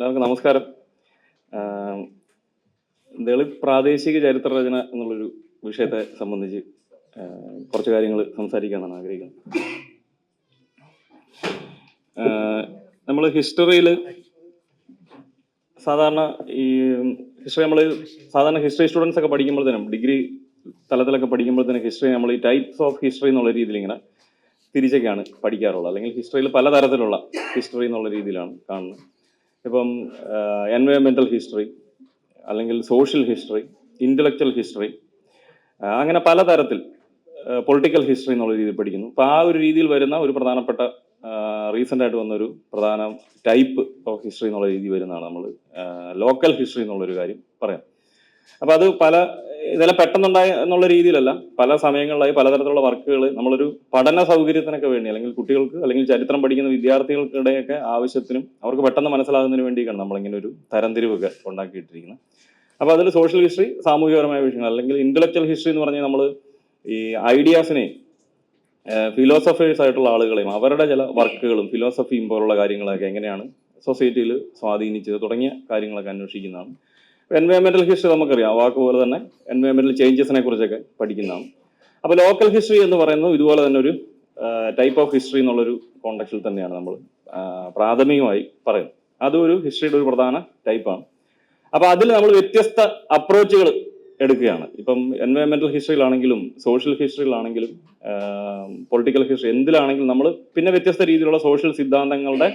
എല്ലാവർക്കും നമസ്കാരം. ദളിത് പ്രാദേശിക ചരിത്ര രചന എന്നുള്ളൊരു വിഷയത്തെ സംബന്ധിച്ച് കുറച്ച് കാര്യങ്ങൾ സംസാരിക്കാനാണ് ആഗ്രഹിക്കുന്നത്. നമ്മൾ ഹിസ്റ്ററിയിൽ സാധാരണ ഈ ഹിസ്റ്ററി നമ്മൾ സാധാരണ ഹിസ്റ്ററി സ്റ്റുഡൻസ് ഒക്കെ പഠിക്കുമ്പോൾ തന്നെ ഡിഗ്രി തലത്തിലൊക്കെ തന്നെ ഹിസ്റ്ററി നമ്മൾ ഈ ടൈപ്സ് ഓഫ് ഹിസ്റ്ററി എന്നുള്ള രീതിയിൽ ഇങ്ങനെ തിരിച്ചൊക്കെയാണ് പഠിക്കാറുള്ളത്. അല്ലെങ്കിൽ ഹിസ്റ്ററിയിൽ പലതരത്തിലുള്ള ഹിസ്റ്ററി എന്നുള്ള രീതിയിലാണ് കാണുന്നത്. ഇപ്പം എൻവയോൺമെന്റൽ ഹിസ്റ്ററി അല്ലെങ്കിൽ സോഷ്യൽ ഹിസ്റ്ററി ഇന്റലക്ച്വൽ ഹിസ്റ്ററി അങ്ങനെ പലതരത്തിൽ പൊളിറ്റിക്കൽ ഹിസ്റ്ററി എന്നുള്ള രീതിയിൽ പഠിക്കുന്നു. അപ്പോൾ ആ ഒരു രീതിയിൽ വരുന്ന ഒരു പ്രധാനപ്പെട്ട റീസെന്റ് ആയിട്ട് വന്ന ഒരു പ്രധാന ടൈപ്പ് ഓഫ് ഹിസ്റ്ററി എന്നുള്ള രീതി വരുന്നതാണ് നമ്മൾ ലോക്കൽ ഹിസ്റ്ററി എന്നുള്ളൊരു കാര്യം പറയാം. അപ്പോൾ അത് പല ഇതെല്ലാം പെട്ടെന്നുണ്ടായ എന്നുള്ള രീതിയിലല്ല. പല സമയങ്ങളിലായി പലതരത്തിലുള്ള വർക്കുകൾ നമ്മളൊരു പഠന സൗകര്യത്തിനൊക്കെ വേണ്ടി അല്ലെങ്കിൽ കുട്ടികൾക്ക് അല്ലെങ്കിൽ ചരിത്രം പഠിക്കുന്ന വിദ്യാർത്ഥികൾക്കിടെയൊക്കെ ആവശ്യത്തിനും അവർക്ക് പെട്ടെന്ന് മനസ്സിലാകുന്നതിന് വേണ്ടിയൊക്കെയാണ് നമ്മളിങ്ങനെ ഒരു തരംതിരിവൊക്കെ ഉണ്ടാക്കിയിട്ടിരിക്കുന്നത്. അപ്പോൾ അതിൽ സോഷ്യൽ ഹിസ്റ്ററി സാമൂഹികപരമായ വിഷയങ്ങൾ അല്ലെങ്കിൽ ഇന്റലക്ച്വൽ ഹിസ്റ്ററി എന്ന് പറഞ്ഞാൽ നമ്മൾ ഈ ഐഡിയാസിനെ ഫിലോസഫേഴ്സ് ആയിട്ടുള്ള ആളുകളെയും അവരുടെ ചില വർക്കുകളും ഫിലോസഫിയും പോലുള്ള കാര്യങ്ങളൊക്കെ എങ്ങനെയാണ് സൊസൈറ്റിയിൽ സ്വാധീനിച്ചത് തുടങ്ങിയ കാര്യങ്ങളൊക്കെ അന്വേഷിക്കുന്നതാണ്. എൻവയോൺമെന്റൽ ഹിസ്റ്ററി നമുക്കറിയാം. വാക്ക് പോലെ തന്നെ എൻവയോൺമെന്റൽ ചേഞ്ചസിനെ കുറിച്ചൊക്കെ പഠിക്കുന്നതാണ്. അപ്പോൾ ലോക്കൽ ഹിസ്റ്ററി എന്ന് പറയുന്നത് ഇതുപോലെ തന്നെ ഒരു ടൈപ്പ് ഓഫ് ഹിസ്റ്ററി എന്നുള്ളൊരു കോണ്ടക്സ്റ്റിൽ തന്നെയാണ് നമ്മൾ പ്രാഥമികമായി പറയുന്നത്. അതും ഒരു ഹിസ്റ്ററിയുടെ ഒരു പ്രധാന ടൈപ്പാണ് അപ്പോൾ അതിൽ നമ്മൾ വ്യത്യസ്ത അപ്രോച്ചുകൾ എടുക്കുകയാണ്. ഇപ്പം എൻവയോൺമെന്റൽ ഹിസ്റ്ററിയിലാണെങ്കിലും സോഷ്യൽ ഹിസ്റ്ററിയിലാണെങ്കിലും പൊളിറ്റിക്കൽ ഹിസ്റ്ററി എന്തിലാണെങ്കിലും നമ്മൾ പിന്നെ വ്യത്യസ്ത രീതിയിലുള്ള സോഷ്യൽ സിദ്ധാന്തങ്ങളുടെ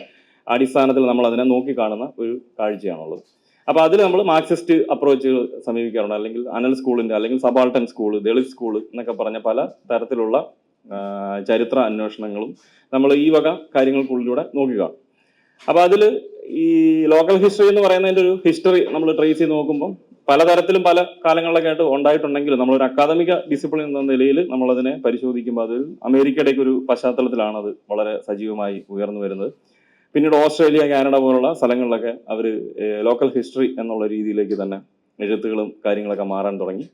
അടിസ്ഥാനത്തിൽ നമ്മൾ അതിനെ നോക്കിക്കാണുന്ന ഒരു കാഴ്ചയാണുള്ളത്. അപ്പൊ അതിൽ നമ്മൾ മാർക്സിസ്റ്റ് അപ്രോച്ച് സമീപിക്കാറുണ്ട്. അല്ലെങ്കിൽ അനൽ സ്കൂളിന്റെ അല്ലെങ്കിൽ സബാൾട്ടൻ സ്കൂൾ ദളിത് സ്കൂൾ എന്നൊക്കെ പറഞ്ഞ പല തരത്തിലുള്ള ചരിത്ര അന്വേഷണങ്ങളും നമ്മൾ ഈ വക കാര്യങ്ങൾക്കുള്ളിലൂടെ നോക്കുക. അപ്പൊ അതിൽ ഈ ലോക്കൽ ഹിസ്റ്ററി എന്ന് പറയുന്നതിന്റെ ഒരു ഹിസ്റ്ററി നമ്മൾ ട്രേസ് ചെയ്ത് നോക്കുമ്പോൾ പലതരത്തിലും പല കാലങ്ങളിലൊക്കെ ആയിട്ട് ഉണ്ടായിട്ടുണ്ടെങ്കിലും നമ്മളൊരു അക്കാദമിക ഡിസിപ്ലിൻ എന്ന നിലയിൽ നമ്മളതിനെ പരിശോധിക്കുമ്പോൾ അത് അമേരിക്കയുടെയൊക്കെ ഒരു പശ്ചാത്തലത്തിലാണ് അത് വളരെ സജീവമായി ഉയർന്നു വരുന്നത്. പിന്നീട് ഓസ്ട്രേലിയ കാനഡ പോലുള്ള സ്ഥലങ്ങളിലൊക്കെ അവർ ലോക്കൽ ഹിസ്റ്ററി എന്നുള്ള രീതിയിലേക്ക് തന്നെ എഴുത്തുകളും കാര്യങ്ങളൊക്കെ മാറാൻ തുടങ്ങി.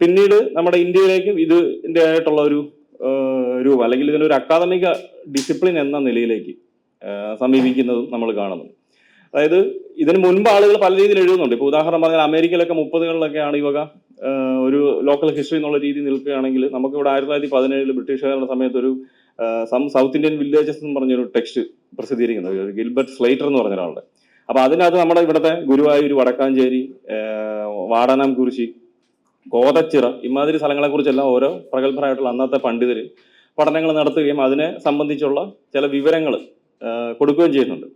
പിന്നീട് നമ്മുടെ ഇന്ത്യയിലേക്കും ഇതിന്റെ ആയിട്ടുള്ള ഒരു രൂപം അല്ലെങ്കിൽ ഇതിനൊരു അക്കാദമിക ഡിസിപ്ലിൻ എന്ന നിലയിലേക്ക് സമീപിക്കുന്നതും നമ്മൾ കാണുന്നു അതായത് ഇതിന് മുൻപ് ആളുകൾ പല രീതിയിൽ എഴുതുന്നുണ്ട്. ഇപ്പോൾ ഉദാഹരണം പറഞ്ഞാൽ അമേരിക്കയിലൊക്കെ മുപ്പതുകളിലൊക്കെയാണ് ഇവക ഒരു ലോക്കൽ ഹിസ്റ്ററി എന്നുള്ള രീതി നിൽക്കുകയാണെങ്കിൽ നമുക്കിവിടെ ആയിരത്തി തൊള്ളായിരത്തി പതിനേഴിൽ ബ്രിട്ടീഷുകാരുടെ സമയത്ത് ഒരു സം സൗത്ത് ഇന്ത്യൻ വില്ലേജസ് എന്ന് പറഞ്ഞൊരു ടെക്സ്റ്റ് പ്രസിദ്ധീകരിക്കുന്നത് ഗിൽബർട്ട് സ്ലൈറ്റർ എന്ന് പറഞ്ഞ ഒരാളുടെ. അപ്പോൾ അതിനകത്ത് നമ്മുടെ ഇവിടുത്തെ ഗുരുവായൂർ വടക്കാഞ്ചേരി ഏഹ്, വാടാനാം കുരിശി കോതച്ചിറ ഇമാതിരി സ്ഥലങ്ങളെക്കുറിച്ചെല്ലാം ഓരോ പ്രഗത്ഭരായിട്ടുള്ള അന്നത്തെ പണ്ഡിതർ പഠനങ്ങൾ നടത്തുകയും അതിനെ സംബന്ധിച്ചുള്ള ചില വിവരങ്ങൾ കൊടുക്കുകയും ചെയ്യുന്നുണ്ട്.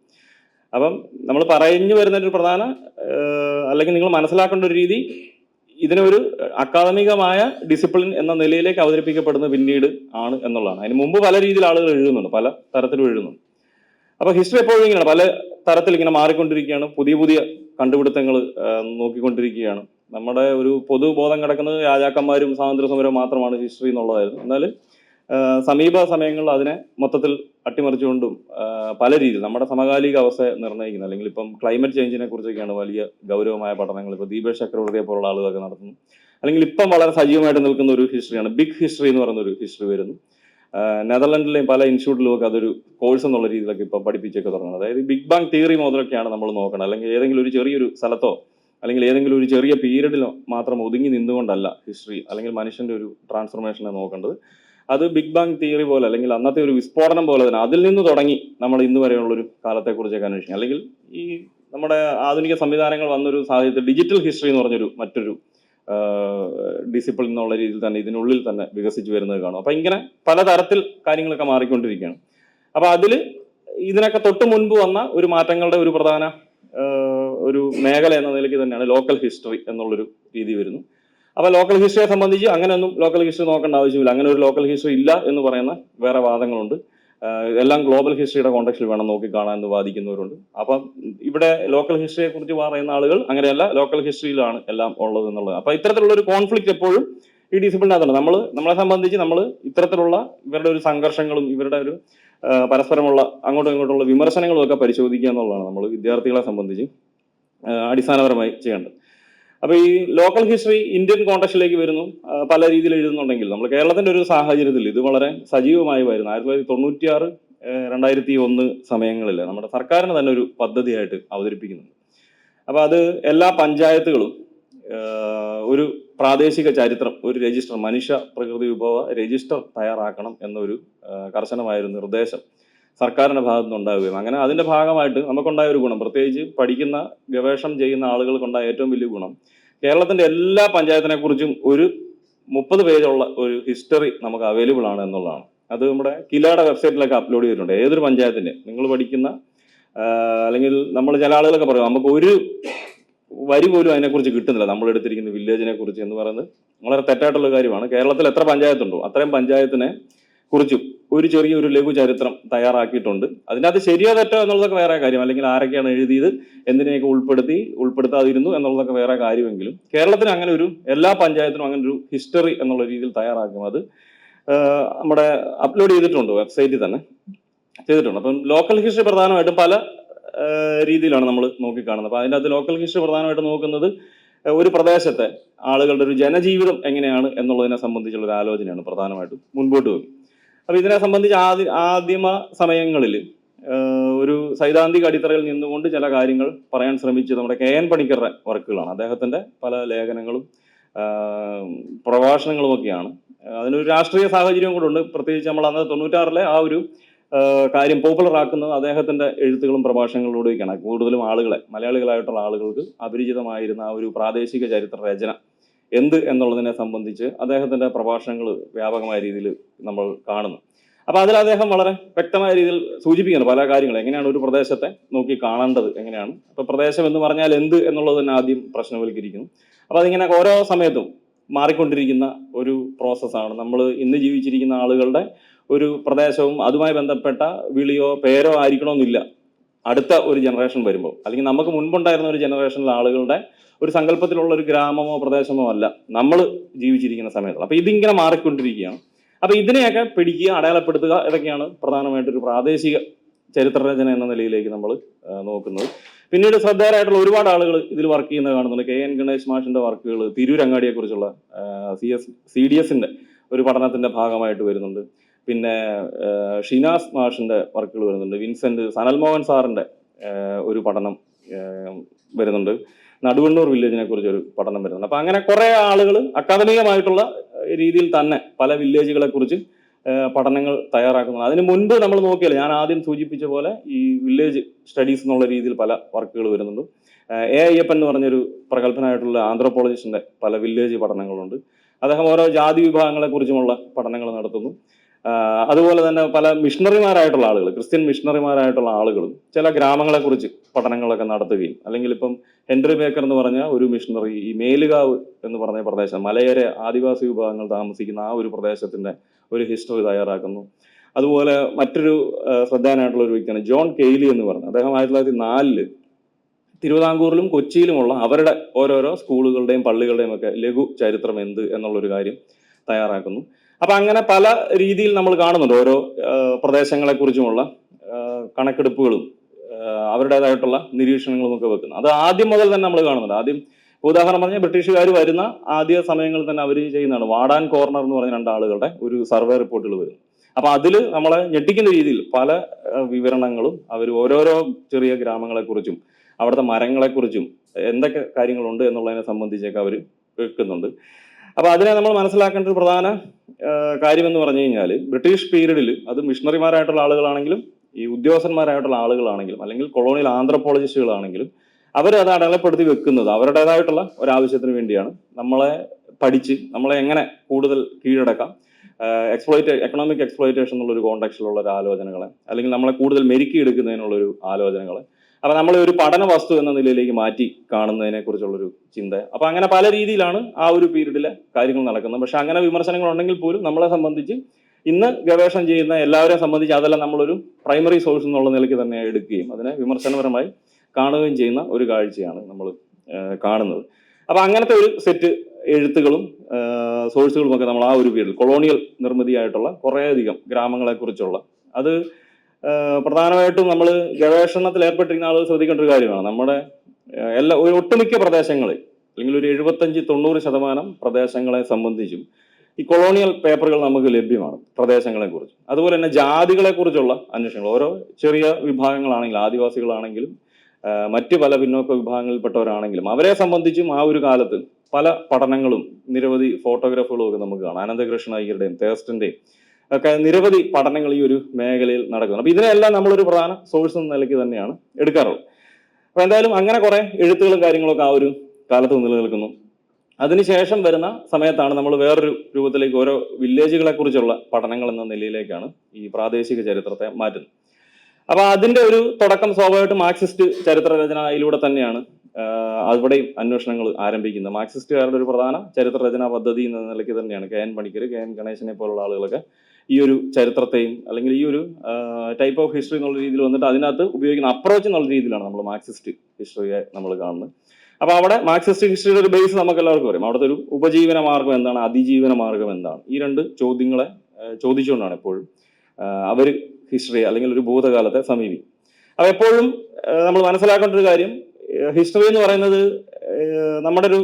അപ്പം നമ്മൾ പറഞ്ഞു വരുന്ന ഒരു പ്രധാന അല്ലെങ്കിൽ നിങ്ങൾ മനസ്സിലാക്കേണ്ട ഒരു രീതി ഇതിനൊരു അക്കാദമികമായ ഡിസിപ്ലിൻ എന്ന നിലയിലേക്ക് അവതരിപ്പിക്കപ്പെടുന്നത് പിന്നീട് ആണ് എന്നുള്ളതാണ്. അതിന് മുമ്പ് പല രീതിയിൽ ആളുകൾ എഴുതുന്നുണ്ട്. പല തരത്തിലും എഴുതുന്നുണ്ട്. അപ്പൊ ഹിസ്റ്ററി എപ്പോഴും ഇങ്ങനെയാണ് പല തരത്തിൽ ഇങ്ങനെ മാറിക്കൊണ്ടിരിക്കുകയാണ്. പുതിയ പുതിയ കണ്ടുപിടുത്തങ്ങൾ നോക്കിക്കൊണ്ടിരിക്കുകയാണ്. നമ്മുടെ ഒരു പൊതുബോധം കിടക്കുന്നത് രാജാക്കന്മാരും സ്വാതന്ത്ര്യ സമരവും മാത്രമാണ് ഹിസ്റ്ററി എന്നുള്ളതായിരുന്നു. എന്നാൽ സമീപ സമയങ്ങളിൽ അതിനെ മൊത്തത്തിൽ അട്ടിമറിച്ചുകൊണ്ടും പല രീതിയിൽ നമ്മുടെ സമകാലിക അവസ്ഥ നിർണയിക്കുന്ന. അല്ലെങ്കിൽ ഇപ്പം ക്ലൈമറ്റ് ചേഞ്ചിനെ കുറിച്ചൊക്കെയാണ് വലിയ ഗൗരവമായ പഠനങ്ങൾ ഇപ്പോൾ ദീപേഷ് ചക്രവർത്തിയെ പോലുള്ള ആളുകളൊക്കെ നടത്തുന്നു. അല്ലെങ്കിൽ ഇപ്പം വളരെ സജീവമായിട്ട് നിൽക്കുന്ന ഒരു ഹിസ്റ്ററിയാണ് ബിഗ് ഹിസ്റ്ററി എന്ന് പറയുന്ന ഒരു ഹിസ്റ്ററി വരുന്നു. നെതർലൻഡിലെയും പല ഇൻസ്റ്റിറ്റ്യൂട്ടിലും ഒക്കെ അതൊരു കോഴ്സ് എന്നുള്ള രീതിയിലൊക്കെ ഇപ്പം പഠിപ്പിച്ചൊക്കെ തുടങ്ങുന്നത്. അതായത് ബിഗ് ബാങ് തിയറി മുതലൊക്കെയാണ് നമ്മൾ നോക്കണം അല്ലെങ്കിൽ ഏതെങ്കിലും ഒരു ചെറിയൊരു സ്ഥലത്തോ അല്ലെങ്കിൽ ഏതെങ്കിലും ഒരു ചെറിയ പീരീഡിലോ മാത്രം ഒതുങ്ങി നിന്നുകൊണ്ടല്ല ഹിസ്റ്ററി അല്ലെങ്കിൽ മനുഷ്യന്റെ ഒരു ട്രാൻസ്ഫർമേഷനെ നോക്കേണ്ടത്. അത് ബിഗ് ബാങ് തിയറി പോലെ അല്ലെങ്കിൽ അന്നത്തെ ഒരു വിസ്ഫോടനം പോലെ തന്നെ അതിൽ നിന്ന് തുടങ്ങി നമ്മൾ ഇന്ന് വരെയുള്ള ഒരു കാലത്തെക്കുറിച്ചൊക്കെ അന്വേഷിക്കും അല്ലെങ്കിൽ ഈ നമ്മുടെ ആധുനിക സംവിധാനങ്ങൾ വന്നൊരു സാഹചര്യത്തിൽ ഡിജിറ്റൽ ഹിസ്റ്ററി എന്ന് പറഞ്ഞൊരു മറ്റൊരു ഡിസിപ്ലിൻ എന്നുള്ള രീതിയിൽ തന്നെ ഇതിനുള്ളിൽ തന്നെ വികസിച്ച് വരുന്നത് കാണും. അപ്പൊ ഇങ്ങനെ പലതരത്തിൽ കാര്യങ്ങളൊക്കെ മാറിക്കൊണ്ടിരിക്കുകയാണ്. അപ്പൊ അതിൽ ഇതിനൊക്കെ തൊട്ട് മുൻപ് വന്ന ഒരു മാറ്റങ്ങളുടെ ഒരു പ്രധാന ഒരു മേഖല എന്ന നിലയ്ക്ക് തന്നെയാണ് ലോക്കൽ ഹിസ്റ്ററി എന്നുള്ളൊരു രീതി വരുന്നു. അപ്പൊ ലോക്കൽ ഹിസ്റ്ററിയെ സംബന്ധിച്ച് അങ്ങനെയൊന്നും ലോക്കൽ ഹിസ്റ്ററി നോക്കേണ്ട ആവശ്യമില്ല. അങ്ങനെ ഒരു ലോക്കൽ ഹിസ്റ്ററി ഇല്ല എന്ന് പറയുന്ന വേറെ വാദങ്ങളുണ്ട്. എല്ലാം ഗ്ലോബൽ ഹിസ്റ്ററിയുടെ കോണ്ടക്സ്റ്റിൽ വേണം നോക്കി കാണാൻ എന്ന് വാദിക്കുന്നവരുണ്ട്. അപ്പം ഇവിടെ ലോക്കൽ ഹിസ്റ്ററിയെ കുറിച്ച് പറയുന്ന ആളുകൾ അങ്ങനെയല്ല ലോക്കൽ ഹിസ്റ്ററിയിലാണ് എല്ലാം ഉള്ളത് എന്നുള്ളത്. അപ്പൊ ഇത്തരത്തിലുള്ള ഒരു കോൺഫ്ലിക്റ്റ് എപ്പോഴും ഈ ഡിസിപ്ലിനകത്തുണ്ട് നമ്മൾ നമ്മളെ സംബന്ധിച്ച് നമ്മൾ ഇത്തരത്തിലുള്ള ഇവരുടെ ഒരു സംഘർഷങ്ങളും ഇവരുടെ ഒരു പരസ്പരമുള്ള അങ്ങോട്ടും ഇങ്ങോട്ടുള്ള വിമർശനങ്ങളും ഒക്കെ പരിശോധിക്കുക എന്നുള്ളതാണ് നമ്മൾ വിദ്യാർത്ഥികളെ സംബന്ധിച്ച് അടിസ്ഥാനപരമായി ചെയ്യേണ്ടത്. അപ്പൊ ഈ ലോക്കൽ ഹിസ്റ്ററി ഇന്ത്യൻ കോണ്ടക്സ്റ്റിലേക്ക് വരുന്നു. പല രീതിയിൽ എഴുതുന്നുണ്ടെങ്കിൽ. നമ്മൾ കേരളത്തിന്റെ ഒരു സാഹചര്യത്തിൽ ഇത് വളരെ സജീവമായി വരുന്നു. ആയിരത്തി തൊള്ളായിരത്തി തൊണ്ണൂറ്റിയാറ് രണ്ടായിരത്തി ഒന്ന് സമയങ്ങളിൽ നമ്മുടെ സർക്കാരിന് തന്നെ ഒരു പദ്ധതിയായിട്ട് അവതരിപ്പിക്കുന്നുണ്ട്. അപ്പോൾ അത് എല്ലാ പഞ്ചായത്തുകളും ഒരു പ്രാദേശിക ചരിത്രം ഒരു രജിസ്റ്റർ മനുഷ്യ പ്രകൃതി വിഭവ രജിസ്റ്റർ തയ്യാറാക്കണം എന്നൊരു കർശനമായൊരു നിർദ്ദേശം സർക്കാരിന്റെ ഭാഗത്തു നിന്നുണ്ടാവുകയും അങ്ങനെ അതിന്റെ ഭാഗമായിട്ട് നമുക്കുണ്ടായ ഒരു ഗുണം പ്രത്യേകിച്ച് പഠിക്കുന്ന ഗവേഷണം ചെയ്യുന്ന ആളുകൾക്കുണ്ടായ ഏറ്റവും വലിയ ഗുണം. കേരളത്തിന്റെ എല്ലാ പഞ്ചായത്തിനെ കുറിച്ചും ഒരു മുപ്പത് പേജുള്ള ഒരു ഹിസ്റ്ററി നമുക്ക് അവൈലബിൾ ആണ് എന്നുള്ളതാണ്. അത് നമ്മുടെ കിലയുടെ വെബ്സൈറ്റിലൊക്കെ അപ്ലോഡ് ചെയ്തിട്ടുണ്ട്. ഏതൊരു പഞ്ചായത്തിന്റെ? നിങ്ങൾ പഠിക്കുന്ന അല്ലെങ്കിൽ നമ്മൾ ചില ആളുകളൊക്കെ പറയും നമുക്ക് ഒരു വരി പോലും അതിനെക്കുറിച്ച് കിട്ടുന്നില്ല. നമ്മൾ എടുത്തിരിക്കുന്ന വില്ലേജിനെ കുറിച്ച് എന്ന് പറയുന്നത് വളരെ തെറ്റായിട്ടുള്ള കാര്യമാണ്. കേരളത്തിൽ എത്ര പഞ്ചായത്തുണ്ടോ അത്രയും പഞ്ചായത്തിനെ കുറിച്ചും ഒരു ചെറിയ ഒരു ലഘു ചരിത്രം തയ്യാറാക്കിയിട്ടുണ്ട്. അതിനകത്ത് ശരിയോ തെറ്റോ എന്നുള്ളതൊക്കെ വേറെ കാര്യം. അല്ലെങ്കിൽ ആരൊക്കെയാണ് എഴുതിയത് എന്തിനെയൊക്കെ ഉൾപ്പെടുത്തി ഉൾപ്പെടുത്താതിരുന്നു എന്നുള്ളതൊക്കെ വേറെ കാര്യമെങ്കിലും. കേരളത്തിന് അങ്ങനെ ഒരു എല്ലാ പഞ്ചായത്തിനും അങ്ങനെ ഒരു ഹിസ്റ്ററി എന്നുള്ള രീതിയിൽ തയ്യാറാക്കും. അത് നമ്മുടെ അപ്ലോഡ് ചെയ്തിട്ടുണ്ട് വെബ്സൈറ്റിൽ തന്നെ ചെയ്തിട്ടുണ്ട്. അപ്പം ലോക്കൽ ഹിസ്റ്ററി പ്രധാനമായിട്ടും പല രീതിയിലാണ് നമ്മൾ നോക്കിക്കാണുന്നത്. അപ്പം അതിന്റെ അകത്ത് ലോക്കൽ ഹിസ്റ്ററി പ്രധാനമായിട്ട് നോക്കുന്നത് ഒരു പ്രദേശത്തെ ആളുകളുടെ ഒരു ജനജീവിതം എങ്ങനെയാണ് എന്നുള്ളതിനെ സംബന്ധിച്ചുള്ള ഒരു ആലോചനയാണ് പ്രധാനമായിട്ടും മുൻപോട്ട് വെക്കും അപ്പം ഇതിനെ സംബന്ധിച്ച് ആദ്യ ആദ്യമ സമയങ്ങളിൽ ഒരു സൈദ്ധാന്തിക അടിത്തറയിൽ നിന്നുകൊണ്ട് ചില കാര്യങ്ങൾ പറയാൻ ശ്രമിച്ചത് നമ്മുടെ കെ എൻ പണിക്കറുടെ വർക്കുകളാണ്. അദ്ദേഹത്തിന്റെ പല ലേഖനങ്ങളും പ്രഭാഷണങ്ങളുമൊക്കെയാണ്. അതിനൊരു രാഷ്ട്രീയ സാഹചര്യം കൂടെ ഉണ്ട്. പ്രത്യേകിച്ച് നമ്മൾ അന്ന് തൊണ്ണൂറ്റാറിലെ ആ ഒരു കാര്യം പോപ്പുലർ ആക്കുന്നത് അദ്ദേഹത്തിന്റെ എഴുത്തുകളും പ്രഭാഷണങ്ങളിലൂടെയൊക്കെയാണ്. കൂടുതലും ആളുകളെ മലയാളികളായിട്ടുള്ള ആളുകൾക്ക് അപരിചിതമായിരുന്ന ആ ഒരു പ്രാദേശിക ചരിത്ര രചന എന്ത് എന്നുള്ളതിനെ സംബന്ധിച്ച് അദ്ദേഹത്തിന്റെ പ്രഭാഷണങ്ങൾ വ്യാപകമായ രീതിയിൽ നമ്മൾ കാണുന്നു. അപ്പോൾ അതിൽ അദ്ദേഹം വളരെ വ്യക്തമായ രീതിയിൽ സൂചിപ്പിക്കുന്നു പല കാര്യങ്ങൾ എങ്ങനെയാണ് ഒരു പ്രദേശത്തെ നോക്കി കാണേണ്ടത്? എങ്ങനെയാണ്? അപ്പോൾ പ്രദേശം എന്ന് പറഞ്ഞാൽ എന്ത് എന്നുള്ളത് തന്നെ ആദ്യം പ്രശ്നവൽക്കരിക്കുന്നു. അപ്പോൾ അതിങ്ങനെ ഓരോ സമയത്തും മാറിക്കൊണ്ടിരിക്കുന്ന ഒരു പ്രോസസ്സാണ്. നമ്മൾ ഇന്ന് ജീവിച്ചിരിക്കുന്ന ആളുകളുടെ ഒരു പ്രദേശവും അതുമായി ബന്ധപ്പെട്ട വിളിയോ പേരോ ആയിരിക്കണമെന്നില്ല. അടുത്ത ഒരു ജനറേഷൻ വരുമ്പോൾ. അല്ലെങ്കിൽ നമുക്ക് മുൻപുണ്ടായിരുന്ന ഒരു ജനറേഷനിലെ ആളുകളുടെ ഒരു സങ്കല്പത്തിലുള്ള ഒരു ഗ്രാമമോ പ്രദേശമോ അല്ല നമ്മൾ ജീവിച്ചിരിക്കുന്ന സമയത്ത്. അപ്പൊ ഇതിങ്ങനെ മാറിക്കൊണ്ടിരിക്കുകയാണ്. അപ്പൊ ഇതിനെയൊക്കെ പിടിക്കുക അടയാളപ്പെടുത്തുക ഇതൊക്കെയാണ് പ്രധാനമായിട്ടൊരു പ്രാദേശിക ചരിത്രരചന എന്ന നിലയിലേക്ക് നമ്മൾ നോക്കുന്നത്. പിന്നീട് ശ്രദ്ധേയരായിട്ടുള്ള ഒരുപാട് ആളുകൾ ഇതിൽ വർക്ക് ചെയ്യുന്നത് കാണുന്നുണ്ട്. കെ എൻ ഗണേഷ് മാഷിന്റെ വർക്കുകൾ തിരൂരങ്ങാടിയെ കുറിച്ചുള്ള സി എസ് സി ഡി എസിന്റെ ഒരു പഠനത്തിന്റെ ഭാഗമായിട്ട് വരുന്നുണ്ട്. പിന്നെ ഷിനാസ് മാഷിന്റെ വർക്കുകൾ വരുന്നുണ്ട്. വിൻസെന്റ് സനൽമോഹൻ സാറിന്റെ ഒരു പഠനം വരുന്നുണ്ട്. നടുവണ്ണൂർ വില്ലേജിനെ കുറിച്ച് ഒരു പഠനം വരുന്നുണ്ട്. അപ്പം അങ്ങനെ കുറേ ആളുകൾ അക്കാദമികമായിട്ടുള്ള രീതിയിൽ തന്നെ പല വില്ലേജുകളെ കുറിച്ച് പഠനങ്ങൾ തയ്യാറാക്കുന്നത് അതിന് മുൻപ് നമ്മൾ നോക്കിയാൽ ഞാൻ ആദ്യം സൂചിപ്പിച്ച പോലെ ഈ വില്ലേജ് സ്റ്റഡീസ് എന്നുള്ള രീതിയിൽ പല വർക്കുകൾ വരുന്നുണ്ട്. എ അയ്യപ്പൻ എന്ന് പറഞ്ഞൊരു പ്രഗത്ഭനായിട്ടുള്ള ആന്ത്രോപോളജിസ്റ്റിന്റെ പല വില്ലേജ് പഠനങ്ങളുണ്ട്. അദ്ദേഹം ഓരോ ജാതി വിഭാഗങ്ങളെ കുറിച്ചുമുള്ള പഠനങ്ങൾ നടത്തുന്നു. അതുപോലെ തന്നെ പല മിഷണറിമാരായിട്ടുള്ള ആളുകൾ ക്രിസ്ത്യൻ മിഷണറിമാരായിട്ടുള്ള ആളുകളും ചില ഗ്രാമങ്ങളെ കുറിച്ച് പഠനങ്ങളൊക്കെ നടത്തുകയും അല്ലെങ്കിൽ ഇപ്പം ഹെൻറി ബേക്കർ എന്ന് പറഞ്ഞ ഒരു മിഷണറി ഈ മേലുകാവ് എന്ന് പറഞ്ഞ പ്രദേശം മലയരെ ആദിവാസി വിഭാഗങ്ങൾ താമസിക്കുന്ന ആ ഒരു പ്രദേശത്തിന്റെ ഒരു ഹിസ്റ്ററി തയ്യാറാക്കുന്നു. അതുപോലെ മറ്റൊരു ശ്രദ്ധേയനായിട്ടുള്ള ഒരു വ്യക്തിയാണ് ജോൺ കെയ്ലി എന്ന് പറഞ്ഞത് അദ്ദേഹം ആയിരത്തി തൊള്ളായിരത്തി നാലിൽ തിരുവിതാംകൂറിലും കൊച്ചിയിലുമുള്ള അവരുടെ ഓരോരോ സ്കൂളുകളുടെയും പള്ളികളുടെയും ഒക്കെ ലഘു ചരിത്രം എന്ത് എന്നുള്ളൊരു കാര്യം തയ്യാറാക്കുന്നു. അപ്പൊ അങ്ങനെ പല രീതിയിൽ നമ്മൾ കാണുന്നുണ്ട്. ഓരോ പ്രദേശങ്ങളെക്കുറിച്ചുമുള്ള പ്രദേശങ്ങളെ കുറിച്ചുമുള്ള കണക്കെടുപ്പുകളും അവരുടേതായിട്ടുള്ള നിരീക്ഷണങ്ങളും ഒക്കെ വെക്കുന്നു. അത് ആദ്യം മുതൽ തന്നെ നമ്മൾ കാണുന്നുണ്ട്. ആദ്യം ഉദാഹരണം പറഞ്ഞാൽ ബ്രിട്ടീഷുകാർ വരുന്ന ആദ്യ സമയങ്ങളിൽ തന്നെ അവർ ചെയ്യുന്നതാണ്. വാടാൻ കോർണർ എന്ന് പറഞ്ഞ രണ്ടാളുകളുടെ ഒരു സർവേ റിപ്പോർട്ടുകൾ വരും അപ്പൊ അതിൽ നമ്മളെ ഞെട്ടിക്കുന്ന രീതിയിൽ പല വിവരണങ്ങളും അവർ ഓരോരോ ചെറിയ ഗ്രാമങ്ങളെക്കുറിച്ചും അവിടുത്തെ മരങ്ങളെക്കുറിച്ചും എന്തൊക്കെ കാര്യങ്ങളുണ്ട് എന്നുള്ളതിനെ സംബന്ധിച്ചൊക്കെ അവർ വെക്കുന്നുണ്ട്. അപ്പൊ അതിനെ നമ്മൾ മനസ്സിലാക്കേണ്ട ഒരു പ്രധാന ആഹ് കാര്യം എന്ന് പറഞ്ഞു കഴിഞ്ഞാൽ ബ്രിട്ടീഷ് പീരീഡിൽ അത് മിഷണറിമാരായിട്ടുള്ള ആളുകളാണെങ്കിലും ഈ ഉദ്യോഗസ്ഥന്മാരായിട്ടുള്ള ആളുകളാണെങ്കിലും അല്ലെങ്കിൽ കൊളോണിയൽ ആന്ത്രപ്പോളജിസ്റ്റുകളാണെങ്കിലും അവർ അത് അടയാളപ്പെടുത്തി വെക്കുന്നത് അവരുടേതായിട്ടുള്ള ഒരാവശ്യത്തിന് വേണ്ടിയാണ്. നമ്മളെ പഠിച്ച് നമ്മളെ എങ്ങനെ കൂടുതൽ കീഴടക്കാം എക്സ്പ്ലോയിറ്റ് എക്കണോമിക് എക്സ്പ്ലോയിറ്റേഷൻ എന്നുള്ള ഒരു കോണ്ടാക്സിലുള്ള ഒരു ആലോചനകളെ അല്ലെങ്കിൽ നമ്മളെ കൂടുതൽ മെരുക്കി എടുക്കുന്നതിനുള്ള ഒരു ആലോചനകളെ അപ്പൊ നമ്മൾ ഒരു പഠന വസ്തു എന്ന നിലയിലേക്ക് മാറ്റി കാണുന്നതിനെ കുറിച്ചുള്ളൊരു ചിന്ത. അപ്പൊ അങ്ങനെ പല രീതിയിലാണ് ആ ഒരു പീരീഡിലെ കാര്യങ്ങൾ നടക്കുന്നത്. പക്ഷെ അങ്ങനെ വിമർശനങ്ങൾ ഉണ്ടെങ്കിൽ പോലും നമ്മളെ സംബന്ധിച്ച് ഇന്ന് ഗവേഷണം ചെയ്യുന്ന എല്ലാവരെയും സംബന്ധിച്ച് അതെല്ലാം നമ്മളൊരു പ്രൈമറി സോഴ്സ് എന്നുള്ള നിലയ്ക്ക് തന്നെ എടുക്കുകയും അതിനെ വിമർശനപരമായി കാണുകയും ചെയ്യുന്ന ഒരു കാഴ്ചയാണ് നമ്മൾ കാണുന്നത്. അപ്പൊ അങ്ങനത്തെ ഒരു സെറ്റ് എഴുത്തുകളും സോഴ്സുകളും ഒക്കെ നമ്മൾ ആ ഒരു പീരീഡിൽ കൊളോണിയൽ നിർമ്മിതിയായിട്ടുള്ള കുറേയധികം ഗ്രാമങ്ങളെക്കുറിച്ചുള്ള അത് പ്രധാനമായിട്ടും നമ്മൾ ഗവേഷണത്തിൽ ഏർപ്പെട്ടിരിക്കുന്ന ആളുകൾ ശ്രദ്ധിക്കേണ്ട ഒരു കാര്യമാണ്. നമ്മുടെ എല്ലാ ഒരു ഒട്ടുമിക്ക പ്രദേശങ്ങളിൽ അല്ലെങ്കിൽ ഒരു എഴുപത്തഞ്ച് തൊണ്ണൂറ് ശതമാനം പ്രദേശങ്ങളെ സംബന്ധിച്ചും ഈ കൊളോണിയൽ പേപ്പറുകൾ നമുക്ക് ലഭ്യമാണ് പ്രദേശങ്ങളെ കുറിച്ച്. അതുപോലെ തന്നെ ജാതികളെ കുറിച്ചുള്ള അന്വേഷണങ്ങൾ. ഓരോ ചെറിയ വിഭാഗങ്ങളാണെങ്കിലും ആദിവാസികളാണെങ്കിലും മറ്റ് പല പിന്നോക്ക വിഭാഗങ്ങളിൽപ്പെട്ടവരാണെങ്കിലും അവരെ സംബന്ധിച്ചും ആ ഒരു കാലത്ത് പല പഠനങ്ങളും നിരവധി ഫോട്ടോഗ്രാഫുകളും ഒക്കെ നമുക്ക് കാണാം. അനന്തകൃഷ്ണ അയ്യരുടെയും തേസ്റ്റിന്റെയും ഒക്കെ നിരവധി പഠനങ്ങൾ ഈ ഒരു മേഖലയിൽ നടക്കുന്നു. അപ്പൊ ഇതിനെല്ലാം നമ്മളൊരു പ്രധാന സോഴ്സ് എന്ന നിലയ്ക്ക് തന്നെയാണ് എടുക്കാറുള്ളത്. അപ്പൊ എന്തായാലും അങ്ങനെ കുറെ എഴുത്തുകളും കാര്യങ്ങളൊക്കെ ആ ഒരു കാലത്ത് നിലനിൽക്കുന്നു. അതിനുശേഷം വരുന്ന സമയത്താണ് നമ്മൾ വേറൊരു രൂപത്തിലേക്ക് ഓരോ വില്ലേജുകളെ കുറിച്ചുള്ള പഠനങ്ങൾ എന്ന നിലയിലേക്കാണ് ഈ പ്രാദേശിക ചരിത്രത്തെ മാറ്റുന്നത്. അപ്പൊ അതിന്റെ ഒരു തുടക്കം സ്വാഭാവികമായിട്ടും മാർക്സിസ്റ്റ് ചരിത്ര രചനയിലൂടെ തന്നെയാണ്. അവിടെയും അന്വേഷണങ്ങൾ ആരംഭിക്കുന്നത്. മാർക്സിസ്റ്റുകാരുടെ ഒരു പ്രധാന ചരിത്ര രചനാ പദ്ധതി എന്ന നിലയ്ക്ക് തന്നെയാണ് K N Panicker K N ഗണേശനെ പോലുള്ള ആളുകളൊക്കെ ഈ ഒരു ചരിത്രത്തെയും അല്ലെങ്കിൽ ഈ ഒരു ടൈപ്പ് ഓഫ് ഹിസ്റ്ററി എന്നുള്ള രീതിയിൽ വന്നിട്ട് അതിനകത്ത് ഉപയോഗിക്കുന്ന അപ്രോച്ച് എന്നുള്ള രീതിയിലാണ് നമ്മൾ മാർക്സിസ്റ്റ് ഹിസ്റ്ററിയെ നമ്മൾ കാണുന്നത്. അപ്പോൾ അവിടെ മാർക്സിസ്റ്റ് ഹിസ്റ്ററിയുടെ ഒരു ബേസ് നമുക്ക് എല്ലാവർക്കും അറിയാം. അവിടുത്തെ ഒരു ഉപജീവന മാർഗം എന്താണ്? അതിജീവന മാർഗം എന്താണ്? ഈ രണ്ട് ചോദ്യങ്ങളെ ചോദിച്ചുകൊണ്ടാണ് എപ്പോഴും അവർ ഹിസ്റ്ററി അല്ലെങ്കിൽ ഒരു ഭൂതകാലത്തെ സമീപി അപ്പോൾ എപ്പോഴും നമ്മൾ മനസ്സിലാക്കേണ്ട ഒരു കാര്യം ഹിസ്റ്ററി എന്ന് പറയുന്നത് നമ്മുടെ ഒരു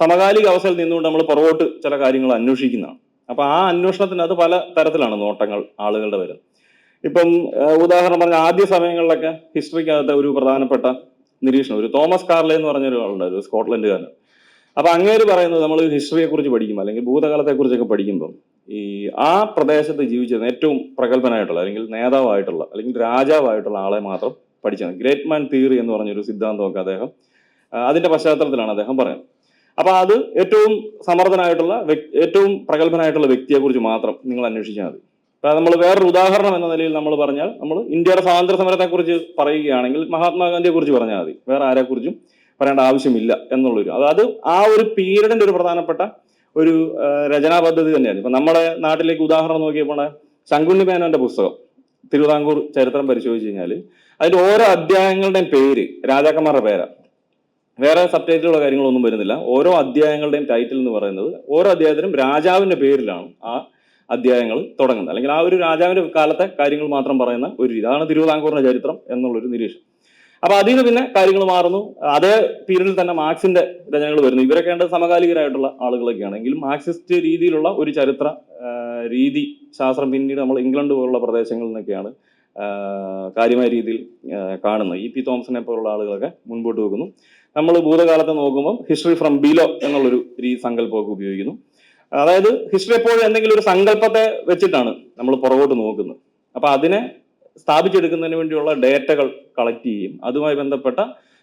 സമകാലിക അവസ്ഥയിൽ നിന്നുകൊണ്ട് നമ്മൾ പുറകോട്ട് ചില കാര്യങ്ങൾ അന്വേഷിക്കുന്നതാണ്. അപ്പൊ ആ അന്വേഷണത്തിനകത്ത് പല തരത്തിലാണ് നോട്ടങ്ങൾ ആളുകളുടെ വരുന്നത് ഇപ്പം ഉദാഹരണം പറഞ്ഞ ആദ്യ സമയങ്ങളിലൊക്കെ ഹിസ്റ്ററിക്കകത്ത് ഒരു പ്രധാനപ്പെട്ട നിരീക്ഷണം. ഒരു തോമസ് കാർലെ എന്ന് പറഞ്ഞ ഒരാളുണ്ട് ഒരു സ്കോട്ട്ലൻഡുകാരൻ. അപ്പൊ അങ്ങേര് പറയുന്നത് നമ്മൾ ഹിസ്റ്ററിയെ കുറിച്ച് പഠിക്കുമ്പോൾ അല്ലെങ്കിൽ ഭൂതകാലത്തെ കുറിച്ചൊക്കെ പഠിക്കുമ്പോൾ ഈ ആ പ്രദേശത്ത് ജീവിച്ചിരുന്ന ഏറ്റവും പ്രഗത്ഭനായിട്ടുള്ള അല്ലെങ്കിൽ നേതാവായിട്ടുള്ള അല്ലെങ്കിൽ രാജാവായിട്ടുള്ള ആളെ മാത്രം പഠിച്ചത് ഗ്രേറ്റ് മാൻ തിയറി എന്ന് പറഞ്ഞൊരു സിദ്ധാന്തമൊക്കെ അദ്ദേഹം അതിന്റെ പശ്ചാത്തലത്തിലാണ് അദ്ദേഹം പറയുന്നത്. അപ്പൊ അത് ഏറ്റവും സമർത്ഥനായിട്ടുള്ള ഏറ്റവും പ്രഗത്ഭനായിട്ടുള്ള വ്യക്തിയെ കുറിച്ച് മാത്രം നിങ്ങൾ അന്വേഷിച്ചാൽ മതി. അപ്പൊ നമ്മൾ വേറൊരു ഉദാഹരണം എന്ന നിലയിൽ നമ്മൾ പറഞ്ഞാൽ നമ്മൾ ഇന്ത്യയുടെ സ്വാതന്ത്ര്യ സമരത്തെ കുറിച്ച് പറയുകയാണെങ്കിൽ മഹാത്മാഗാന്ധിയെ കുറിച്ച് പറഞ്ഞാൽ മതി. വേറെ ആരെക്കുറിച്ചും പറയേണ്ട ആവശ്യമില്ല എന്നുള്ളൊരു അതായത് ആ ഒരു പീരീഡിന്റെ ഒരു പ്രധാനപ്പെട്ട ഒരു രചനാ പദ്ധതി തന്നെയാണ്. ഇപ്പൊ നമ്മുടെ നാട്ടിലേക്ക് ഉദാഹരണം നോക്കിയപ്പോൾ ശങ്കുണ്ണി മേനോന്റെ പുസ്തകം തിരുവിതാംകൂർ ചരിത്രം പരിശോധിച്ച് കഴിഞ്ഞാൽ അതിന്റെ ഓരോ അധ്യായങ്ങളുടെയും പേര് രാജാക്കന്മാരുടെ പേരാ വേറെ സബ്ടൈറ്റിലുള്ള കാര്യങ്ങളൊന്നും വരുന്നില്ല. ഓരോ അധ്യായങ്ങളുടെയും ടൈറ്റിൽ എന്ന് പറയുന്നത് ഓരോ അധ്യായത്തിനും രാജാവിന്റെ പേരിലാണ് ആ അധ്യായങ്ങൾ തുടങ്ങുന്നത്. അല്ലെങ്കിൽ ആ ഒരു രാജാവിന്റെ കാലത്തെ കാര്യങ്ങൾ മാത്രം പറയുന്ന ഒരു രീതി. അതാണ് തിരുവിതാംകൂറിന്റെ ചരിത്രം എന്നുള്ളൊരു നിരീക്ഷണം. അപ്പൊ അതിൽ നിന്ന് പിന്നെ കാര്യങ്ങൾ മാറുന്നു. അതേ പീരീഡിൽ തന്നെ മാർക്സിന്റെ രചനകൾ വരുന്നു. ഇവരൊക്കെ ഉണ്ട് സമകാലികരായിട്ടുള്ള ആളുകളൊക്കെയാണ്. എങ്കിലും മാർക്സിസ്റ്റ് രീതിയിലുള്ള ഒരു ചരിത്ര രീതി ശാസ്ത്രം പിന്നീട് നമ്മൾ ഇംഗ്ലണ്ട് പോലുള്ള പ്രദേശങ്ങളിൽ നിന്നൊക്കെയാണ് കാര്യമായ രീതിയിൽ കാണുന്നു. ഇ പി തോമസിനെ പോലുള്ള ആളുകളൊക്കെ മുൻപോട്ട് വെക്കുന്നു. നമ്മൾ ഭൂതകാലത്തെ നോക്കുമ്പോൾ ഹിസ്റ്ററി ഫ്രം ബിലോ എന്നുള്ളൊരു രീ സങ്കല്പമൊക്കെ ഉപയോഗിക്കുന്നു. അതായത് ഹിസ്റ്ററി എപ്പോഴും എന്തെങ്കിലും ഒരു സങ്കല്പത്തെ വെച്ചിട്ടാണ് നമ്മൾ പുറകോട്ട് നോക്കുന്നത്. അപ്പോൾ അതിനെ സ്ഥാപിച്ചെടുക്കുന്നതിന് വേണ്ടിയുള്ള ഡേറ്റകൾ കളക്ട് ചെയ്യും അതുമായി ബന്ധപ്പെട്ട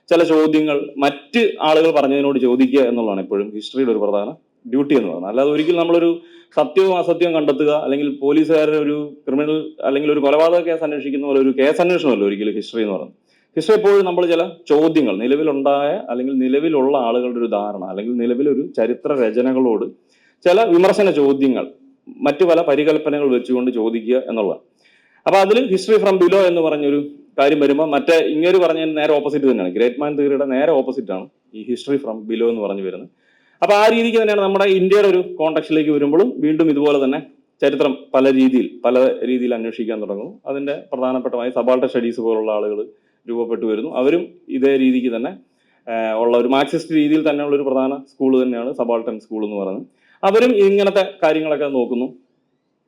ചില ചോദ്യങ്ങൾ മറ്റ് ആളുകൾ പറഞ്ഞതിനോട് ചോദിക്കുക എന്നുള്ളതാണ് എപ്പോഴും ഹിസ്റ്ററിയുടെ ഒരു പ്രധാന ഡ്യൂട്ടി എന്ന് പറയുന്നത് അല്ലാതെ ഒരിക്കലും നമ്മളൊരു സത്യവും അസത്യവും കണ്ടെത്തുക അല്ലെങ്കിൽ പോലീസുകാരുടെ ഒരു ക്രിമിനൽ അല്ലെങ്കിൽ ഒരു കൊലപാതക കേസ് അന്വേഷിക്കുന്ന പോലെ ഒരു കേസ് അന്വേഷണമല്ല ഒരിക്കലും ഹിസ്റ്ററി എന്ന് പറയുന്നത്. ഹിസ്റ്ററി എപ്പോഴും നമ്മൾ ചില ചോദ്യങ്ങൾ നിലവിലുണ്ടായ അല്ലെങ്കിൽ നിലവിലുള്ള ആളുകളുടെ ഒരു ധാരണ അല്ലെങ്കിൽ നിലവിലൊരു ചരിത്ര രചനകളോട് ചില വിമർശന ചോദ്യങ്ങൾ മറ്റു പല പരികൽപ്പനകൾ വെച്ചുകൊണ്ട് ചോദിക്കുക എന്നുള്ളതാണ്. അപ്പൊ അതിൽ ഹിസ്റ്ററി ഫ്രം ബിലോ എന്ന് പറഞ്ഞൊരു കാര്യം വരുമ്പോൾ മറ്റേ ഇങ്ങനെ പറഞ്ഞ നേരെ ഓപ്പോസിറ്റ് തന്നെയാണ്. ഗ്രേറ്റ് മാൻ തിയറിയുടെ നേരെ ഓപ്പോസിറ്റ് ആണ് ഈ ഹിസ്റ്ററി ഫ്രം ബിലോ എന്ന് പറഞ്ഞു വരുന്നത്. അപ്പൊ ആ രീതിക്ക് തന്നെയാണ് നമ്മുടെ ഇന്ത്യയുടെ ഒരു കോണ്ടക്സ്റ്റിലേക്ക് വരുമ്പോഴും വീണ്ടും ഇതുപോലെ തന്നെ ചരിത്രം പല രീതിയിൽ പല രീതിയിൽ അന്വേഷിക്കാൻ തുടങ്ങും അതിന്റെ പ്രധാനപ്പെട്ടമായി സബാൾട്ട സ്റ്റഡീസ് പോലുള്ള ആളുകൾ രൂപപ്പെട്ടു വരുന്നു. അവരും ഇതേ രീതിക്ക് തന്നെ ഉള്ള ഒരു മാർക്സിസ്റ്റ് രീതിയിൽ തന്നെയുള്ള ഒരു പ്രധാന സ്കൂൾ തന്നെയാണ് സബാൾട്ടൻ സ്കൂൾ എന്ന് പറയുന്നത്. അവരും ഇങ്ങനത്തെ കാര്യങ്ങളൊക്കെ നോക്കുന്നു.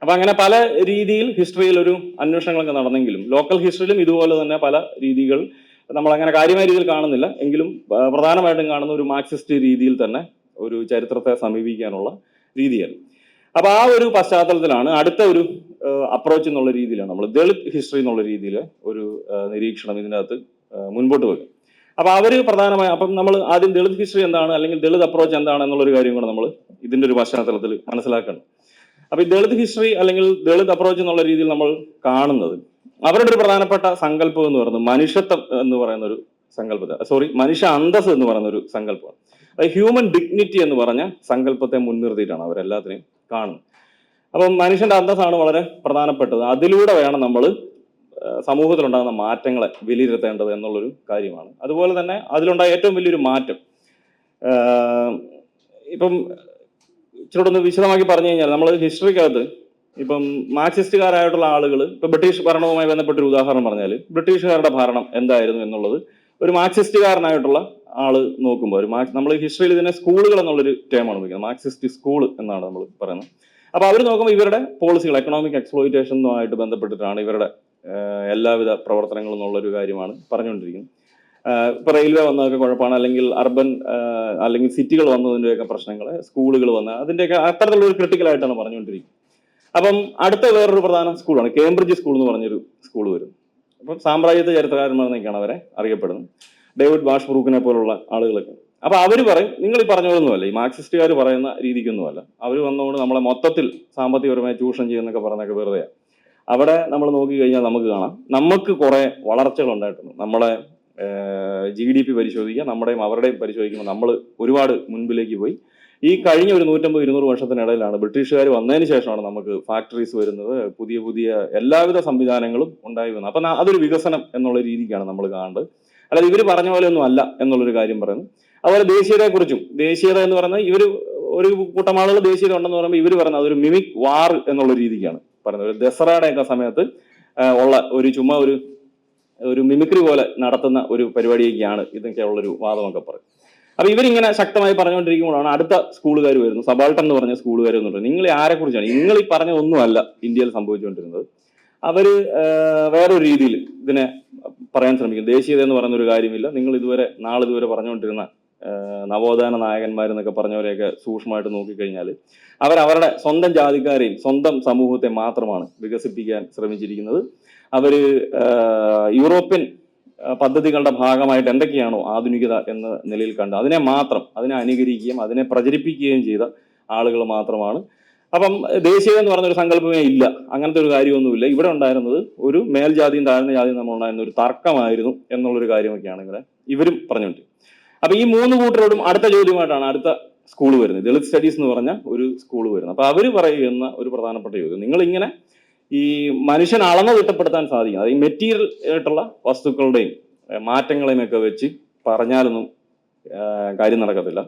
അപ്പൊ അങ്ങനെ പല രീതിയിൽ ഹിസ്റ്ററിയിൽ ഒരു അന്വേഷണങ്ങളൊക്കെ നടന്നെങ്കിലും ലോക്കൽ ഹിസ്റ്ററിയിലും ഇതുപോലെ തന്നെ പല രീതികൾ നമ്മൾ അങ്ങനെ കാര്യമായ രീതിയിൽ കാണുന്നില്ല. എങ്കിലും പ്രധാനമായിട്ടും കാണുന്ന ഒരു മാർക്സിസ്റ്റ് രീതിയിൽ തന്നെ ഒരു ചരിത്രത്തെ സമീപിക്കാനുള്ള രീതിയാണ്. അപ്പോൾ ആ ഒരു പശ്ചാത്തലത്തിലാണ് അടുത്ത ഒരു അപ്രോച്ച് എന്നുള്ള രീതിയിലാണ് നമ്മൾ ദളിത് ഹിസ്റ്ററി എന്നുള്ള രീതിയിൽ ഒരു നിരീക്ഷണം ഇതിനകത്ത് മുൻപോട്ട് വെക്കുക. അപ്പോൾ അവർ പ്രധാനമായും അപ്പം നമ്മൾ ആദ്യം ദളിത് ഹിസ്റ്ററി എന്താണ് അല്ലെങ്കിൽ ദളിത് അപ്രോച്ച് എന്താണ് എന്നുള്ളൊരു കാര്യം കൂടെ നമ്മൾ ഇതിന്റെ ഒരു പശ്ചാത്തലത്തിൽ മനസ്സിലാക്കണം. അപ്പൊ ഈ ദളിത് ഹിസ്റ്ററി അല്ലെങ്കിൽ ദളിത് അപ്രോച്ച് എന്നുള്ള രീതിയിൽ നമ്മൾ കാണുന്നത് അവരുടെ ഒരു പ്രധാനപ്പെട്ട സങ്കല്പം എന്ന് പറയുന്നത് മനുഷ്യത്വം എന്ന് പറയുന്ന ഒരു സങ്കല്പത്തെ സോറി മനുഷ്യ അന്തസ് എന്ന് പറയുന്ന ഒരു സങ്കല്പമാണ്. ഹ്യൂമൻ ഡിഗ്നിറ്റി എന്ന് പറഞ്ഞ സങ്കല്പത്തെ മുൻനിർത്തിയിട്ടാണ് അവരെല്ലാത്തിനെയും കാണുന്നത്. അപ്പം മനുഷ്യന്റെ അന്തസ്സാണ് വളരെ പ്രധാനപ്പെട്ടത്. അതിലൂടെ വേണം നമ്മൾ സമൂഹത്തിലുണ്ടാകുന്ന മാറ്റങ്ങളെ വിലയിരുത്തേണ്ടത് എന്നുള്ളൊരു കാര്യമാണ്. അതുപോലെ തന്നെ അതിലുണ്ടായ ഏറ്റവും വലിയൊരു മാറ്റം ഇപ്പം ഇച്ചിരി ഒന്ന് വിശദമാക്കി പറഞ്ഞു കഴിഞ്ഞാൽ നമ്മൾ ഹിസ്റ്ററിക്കകത്ത് ഇപ്പം മാർക്സിസ്റ്റുകാരായിട്ടുള്ള ആളുകൾ ഇപ്പം ബ്രിട്ടീഷ് ഭരണവുമായി ബന്ധപ്പെട്ട ഒരു ഉദാഹരണം പറഞ്ഞാൽ ബ്രിട്ടീഷുകാരുടെ ഭരണം എന്തായിരുന്നു എന്നുള്ളത് ഒരു മാർക്സിസ്റ്റുകാരനായിട്ടുള്ള ആൾ നോക്കുമ്പോൾ ഒരു മാർക്സ് നമ്മൾ ഹിസ്റ്ററിയിൽ ഇതിനെ സ്കൂളുകൾ എന്നുള്ളൊരു ടേമാണ് ഉപയോഗിക്കുന്നത്. മാർക്സിസ്റ്റ് സ്കൂൾ എന്നാണ് നമ്മൾ പറയുന്നത്. അപ്പോൾ അവർ നോക്കുമ്പോൾ ഇവരുടെ പോളിസികൾ എക്കണോമിക് എക്സ്പ്ലോയിറ്റേഷനുമായിട്ട് ബന്ധപ്പെട്ടിട്ടാണ് ഇവരുടെ എല്ലാവിധ പ്രവർത്തനങ്ങളും എന്നുള്ളൊരു കാര്യമാണ് പറഞ്ഞുകൊണ്ടിരിക്കുന്നത്. ഇപ്പോൾ ഇപ്പൊ റെയിൽവേ വന്നതൊക്കെ കുഴപ്പമാണ്. അല്ലെങ്കിൽ അർബൻ അല്ലെങ്കിൽ സിറ്റികൾ വന്നതിന്റെയൊക്കെ പ്രശ്നങ്ങൾ സ്കൂളുകൾ വന്ന അതിന്റെയൊക്കെ അത്തരത്തിലുള്ള ഒരു ക്രിട്ടിക്കൽ ആയിട്ടാണ് പറഞ്ഞുകൊണ്ടിരിക്കുന്നത്. അപ്പം അടുത്ത വേറൊരു പ്രധാന സ്കൂളാണ്. കേംബ്രിഡ്ജ് സ്കൂൾ എന്ന് പറഞ്ഞൊരു സ്കൂൾ വരും അപ്പം സാമ്രാജ്യത്തെ ചരിത്രകാരന്മാരെന്നൊക്കെയാണ് അവരെ അറിയപ്പെടുന്നത്. ഡേവിഡ് വാഷ് ബ്രൂക്കിനെ പോലുള്ള ആളുകളൊക്കെ. അപ്പൊ അവർ പറയും നിങ്ങൾ ഈ പറഞ്ഞതൊന്നുമല്ല ഈ മാർക്സിസ്റ്റുകാർ പറയുന്ന രീതിക്കൊന്നുമല്ല. അവർ വന്നുകൊണ്ട് നമ്മളെ മൊത്തത്തിൽ സാമ്പത്തികപരമായി ചൂഷണം ചെയ്യുന്നൊക്കെ പറഞ്ഞൊക്കെ വെറുതെയാണ് അവിടെ നമ്മൾ നോക്കി കഴിഞ്ഞാൽ നമുക്ക് കാണാം നമുക്ക് കുറെ വളർച്ചകൾ ഉണ്ടായിട്ടുണ്ട്. നമ്മളെ ജി ഡി പി പരിശോധിക്കുക നമ്മുടെയും അവരുടെയും പരിശോധിക്കുമ്പോൾ നമ്മൾ ഒരുപാട് മുൻപിലേക്ക് പോയി. ഈ കഴിഞ്ഞ ഒരു നൂറ്റമ്പത് ഇരുന്നൂറ് വർഷത്തിനിടയിലാണ് ബ്രിട്ടീഷുകാർ വന്നതിന് ശേഷമാണ് നമുക്ക് ഫാക്ടറീസ് വരുന്നത്. പുതിയ പുതിയ എല്ലാവിധ സംവിധാനങ്ങളും ഉണ്ടായി വന്നത്. അപ്പം അതൊരു വികസനം എന്നുള്ള രീതിക്കാണ് നമ്മൾ കാണേണ്ടത് അല്ലാതെ ഇവർ പറഞ്ഞ പോലെ ഒന്നും അല്ല എന്നുള്ളൊരു കാര്യം പറയുന്നു. അതുപോലെ ദേശീയതയെക്കുറിച്ചും ദേശീയത എന്ന് പറയുന്നത് ഇവർ ഒരു കൂട്ടം ആളുകൾ ദേശീയത ഉണ്ടെന്ന് പറയുമ്പോൾ ഇവർ പറയുന്നത് അതൊരു മിമിക് വാർ എന്നുള്ള രീതിക്കാണ് പറയുന്നത്. ഒരു ദസറയുടെ ഒക്കെ സമയത്ത് ഉള്ള ഒരു ചുമ്മാ ഒരു ഒരു മിമിക്രി പോലെ നടത്തുന്ന ഒരു പരിപാടിയൊക്കെയാണ് ഇതൊക്കെ ഉള്ളൊരു വാദമൊക്കെ പറയും അപ്പൊ ഇവരിങ്ങനെ ശക്തമായി പറഞ്ഞുകൊണ്ടിരിക്കുമ്പോഴാണ് അടുത്ത സ്കൂളുകാർ വരുന്നത്. സബാൾട്ടൻ എന്ന് പറഞ്ഞ സ്കൂളുകാർ എന്ന് പറയുന്നത് നിങ്ങൾ ആരെക്കുറിച്ചാണ്? നിങ്ങൾ ഈ പറഞ്ഞ ഒന്നുമല്ല ഇന്ത്യയിൽ സംഭവിച്ചുകൊണ്ടിരുന്നത്. അവർ വേറൊരു രീതിയിൽ ഇതിനെ പറയാൻ ശ്രമിക്കും. ദേശീയത എന്ന് പറയുന്ന ഒരു കാര്യമില്ല. നിങ്ങൾ ഇതുവരെ നാളിതുവരെ പറഞ്ഞുകൊണ്ടിരുന്ന നവോത്ഥാന നായകന്മാരെന്നൊക്കെ പറഞ്ഞവരെയൊക്കെ സൂക്ഷ്മമായിട്ട് നോക്കിക്കഴിഞ്ഞാൽ അവരുടെ സ്വന്തം ജാതിക്കാരെയും സ്വന്തം സമൂഹത്തെ മാത്രമാണ് വികസിപ്പിക്കാൻ ശ്രമിച്ചിരിക്കുന്നത്. അവർ യൂറോപ്യൻ പദ്ധതികളുടെ ഭാഗമായിട്ട് എന്തൊക്കെയാണോ ആധുനികത എന്ന നിലയിൽ കണ്ട് അതിനെ മാത്രം അതിനെ അനുകരിക്കുകയും അതിനെ പ്രചരിപ്പിക്കുകയും ചെയ്ത ആളുകൾ മാത്രമാണ് അപ്പം ദേശീയത എന്ന് പറഞ്ഞൊരു സങ്കല്പമേ ഇല്ല. അങ്ങനത്തെ ഒരു കാര്യമൊന്നുമില്ല. ഇവിടെ ഉണ്ടായിരുന്നത് ഒരു മേൽജാതിയും താഴ്ന്ന ജാതിയും നമ്മൾ ഉണ്ടായിരുന്ന ഒരു തർക്കമായിരുന്നു എന്നുള്ളൊരു കാര്യമൊക്കെയാണ് ഇവിടെ ഇവരും പറഞ്ഞുകൊണ്ട്. അപ്പൊ ഈ മൂന്ന് കൂട്ടരോടും അടുത്ത ചോദ്യമായിട്ടാണ് അടുത്ത സ്കൂൾ വരുന്നത്. ദളിത് സ്റ്റഡീസ് എന്ന് പറഞ്ഞ ഒരു സ്കൂൾ വരുന്നത്. അപ്പൊ അവർ പറയുന്ന ഒരു പ്രധാനപ്പെട്ട ചോദ്യം. നിങ്ങൾ ഇങ്ങനെ ഈ മനുഷ്യൻ അളന്നു തിട്ടപ്പെടുത്താൻ സാധിക്കും. അത് ഈ മെറ്റീരിയൽ ആയിട്ടുള്ള വസ്തുക്കളുടെയും മാറ്റങ്ങളെയും ഒക്കെ വെച്ച് പറഞ്ഞാലൊന്നും കാര്യം നടക്കത്തില്ല.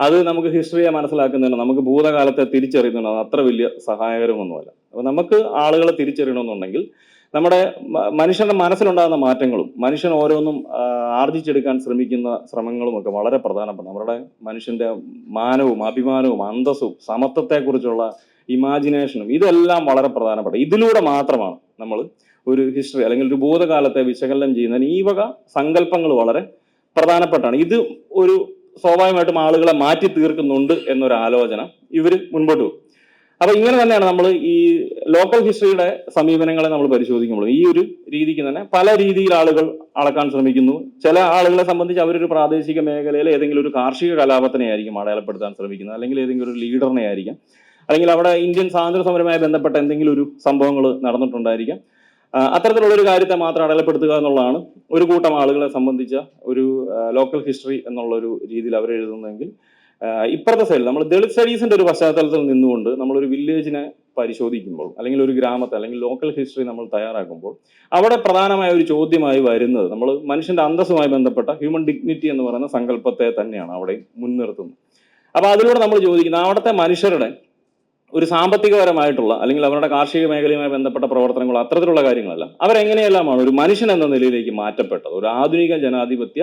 അത് നമുക്ക് ഹിസ്റ്ററിയെ മനസ്സിലാക്കുന്നുണ്ട്. നമുക്ക് ഭൂതകാലത്തെ തിരിച്ചറിയുന്നുണ്ട്. അത് അത്ര വലിയ സഹായകരമൊന്നുമല്ല. അപ്പൊ നമുക്ക് ആളുകളെ തിരിച്ചറിയണമെന്നുണ്ടെങ്കിൽ നമ്മുടെ മനുഷ്യന്റെ മനസ്സിലുണ്ടാകുന്ന മാറ്റങ്ങളും മനുഷ്യൻ ഓരോന്നും ആർജിച്ചെടുക്കാൻ ശ്രമിക്കുന്ന ശ്രമങ്ങളും ഒക്കെ വളരെ പ്രധാനപ്പെട്ട നമ്മുടെ മനുഷ്യന്റെ മാനവും അഭിമാനവും അന്തസ്സും സമത്വത്തെക്കുറിച്ചുള്ള ഇമാജിനേഷനും ഇതെല്ലാം വളരെ പ്രധാനപ്പെട്ട. ഇതിലൂടെ മാത്രമാണ് നമ്മൾ ഒരു ഹിസ്റ്ററി അല്ലെങ്കിൽ ഒരു ഭൂതകാലത്തെ വിശകലനം ചെയ്യുന്നതിന് ഈ വക സങ്കല്പങ്ങൾ വളരെ പ്രധാനപ്പെട്ടാണ്. ഇത് ഒരു സ്വാഭാവികമായിട്ടും ആളുകളെ മാറ്റി തീർക്കുന്നുണ്ട് എന്നൊരു ആലോചന ഇവർ മുൻപോട്ട് പോകും അപ്പൊ ഇങ്ങനെ തന്നെയാണ് നമ്മൾ ഈ ലോക്കൽ ഹിസ്റ്ററിയുടെ സമീപനങ്ങളെ നമ്മൾ പരിശോധിക്കുമ്പോൾ ഈ ഒരു രീതിക്ക് തന്നെ പല രീതിയിൽ ആളുകൾ അളക്കാൻ ശ്രമിക്കുന്നു. ചില ആളുകളെ സംബന്ധിച്ച് അവരൊരു പ്രാദേശിക മേഖലയിൽ ഏതെങ്കിലും ഒരു കാർഷിക കലാപത്തിനെ ആയിരിക്കും അടയാളപ്പെടുത്താൻ ശ്രമിക്കുന്നത്. അല്ലെങ്കിൽ ഏതെങ്കിലും ഒരു ലീഡറിനെ ആയിരിക്കാം അല്ലെങ്കിൽ അവിടെ ഇന്ത്യൻ സ്വാതന്ത്ര്യ സമരവുമായി ബന്ധപ്പെട്ട എന്തെങ്കിലും ഒരു സംഭവങ്ങൾ നടന്നിട്ടുണ്ടായിരിക്കാം. അത്തരത്തിലുള്ള ഒരു കാര്യത്തെ മാത്രം അടയാളപ്പെടുത്തുക എന്നുള്ളതാണ്. ഒരു കൂട്ടം ആളുകളെ സംബന്ധിച്ച ഒരു ലോക്കൽ ഹിസ്റ്ററി എന്നുള്ള ഒരു രീതിയിൽ അവർ എഴുതുന്നതെങ്കിൽ ഇപ്പുറത്തെ സൈഡിൽ നമ്മൾ ദളിത് സ്റ്റഡീസിന്റെ ഒരു പശ്ചാത്തലത്തിൽ നിന്നുകൊണ്ട് നമ്മളൊരു വില്ലേജിനെ പരിശോധിക്കുമ്പോൾ അല്ലെങ്കിൽ ഒരു ഗ്രാമത്തെ അല്ലെങ്കിൽ ലോക്കൽ ഹിസ്റ്ററി നമ്മൾ തയ്യാറാക്കുമ്പോൾ അവിടെ പ്രധാനമായ ഒരു ചോദ്യമായി വരുന്നത് നമ്മൾ മനുഷ്യന്റെ അന്തസ്സുമായി ബന്ധപ്പെട്ട ഹ്യൂമൻ ഡിഗ്നിറ്റി എന്ന് പറയുന്ന സങ്കല്പത്തെ തന്നെയാണ് അവിടെ മുൻനിർത്തുന്നത്. അപ്പോൾ അതിലൂടെ നമ്മൾ ചോദിക്കുന്നത് അവിടുത്തെ മനുഷ്യരുടെ ഒരു സാമ്പത്തികപരമായിട്ടുള്ള അല്ലെങ്കിൽ അവരുടെ കാർഷിക മേഖലയുമായി ബന്ധപ്പെട്ട പ്രവർത്തനങ്ങൾ അത്തരത്തിലുള്ള കാര്യങ്ങളല്ല അവരെങ്ങനെയെല്ലാമാണ് ഒരു മനുഷ്യൻ എന്ന നിലയിലേക്ക് മാറ്റപ്പെട്ടത്? ഒരു ആധുനിക ജനാധിപത്യ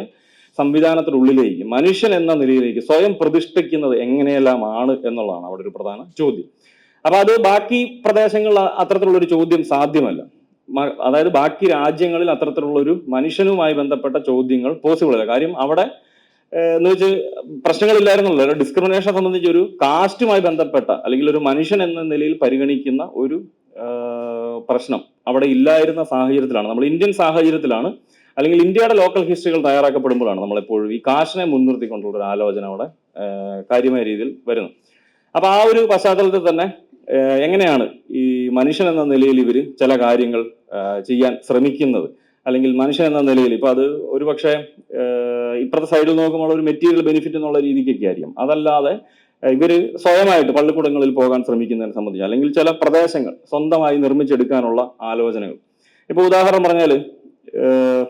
സംവിധാനത്തിനുള്ളിലേക്ക് മനുഷ്യൻ എന്ന നിലയിലേക്ക് സ്വയം പ്രതിഷ്ഠിക്കുന്നത് എങ്ങനെയെല്ലാമാണ് എന്നുള്ളതാണ് അവിടെ ഒരു പ്രധാന ചോദ്യം. അപ്പൊ അത് ബാക്കി പ്രദേശങ്ങളിൽ അത്തരത്തിലുള്ള ഒരു ചോദ്യം സാധ്യമല്ല. അതായത് ബാക്കി രാജ്യങ്ങളിൽ അത്തരത്തിലുള്ള ഒരു മനുഷ്യനുമായി ബന്ധപ്പെട്ട ചോദ്യങ്ങൾ പോസിബിൾ അല്ല കാര്യം അവിടെ എന്ന് വെച്ച് പ്രശ്നങ്ങളില്ലായിരുന്നല്ലോ. ഡിസ്ക്രിമിനേഷനെ സംബന്ധിച്ച് ഒരു കാസ്റ്റുമായി ബന്ധപ്പെട്ട അല്ലെങ്കിൽ ഒരു മനുഷ്യൻ എന്ന നിലയിൽ പരിഗണിക്കുന്ന ഒരു പ്രശ്നം അവിടെ ഇല്ലായിരുന്ന സാഹചര്യത്തിലാണ്. നമ്മൾ ഇന്ത്യൻ സാഹചര്യത്തിലാണ്. അല്ലെങ്കിൽ ഇന്ത്യയുടെ ലോക്കൽ ഹിസ്റ്ററികൾ തയ്യാറാക്കപ്പെടുമ്പോഴാണ് നമ്മളെപ്പോഴും ഈ കാസ്റ്റിനെ മുൻനിർത്തിക്കൊണ്ടുള്ള ഒരു ആലോചന അവിടെ കാര്യമായ രീതിയിൽ വരുന്നു അപ്പൊ ആ ഒരു പശ്ചാത്തലത്തിൽ തന്നെ എങ്ങനെയാണ് ഈ മനുഷ്യൻ എന്ന നിലയിൽ ഇവർ ചില കാര്യങ്ങൾ ചെയ്യാൻ ശ്രമിക്കുന്നത്? അല്ലെങ്കിൽ മനുഷ്യൻ എന്ന നിലയിൽ ഇപ്പൊ അത് ഒരുപക്ഷെ ഇപ്പുറത്തെ സൈഡിൽ നോക്കുമ്പോൾ ഒരു മെറ്റീരിയൽ ബെനിഫിറ്റ് എന്നുള്ള രീതിക്കൊക്കെ ആയിരിക്കും. അതല്ലാതെ ഇവർ സ്വയമായിട്ട് പള്ളിക്കൂടങ്ങളിൽ പോകാൻ ശ്രമിക്കുന്നതിനെ സംബന്ധിച്ച് അല്ലെങ്കിൽ ചില പ്രദേശങ്ങൾ സ്വന്തമായി നിർമ്മിച്ചെടുക്കാനുള്ള ആലോചനകൾ. ഇപ്പൊ ഉദാഹരണം പറഞ്ഞാൽ ഏഹ്,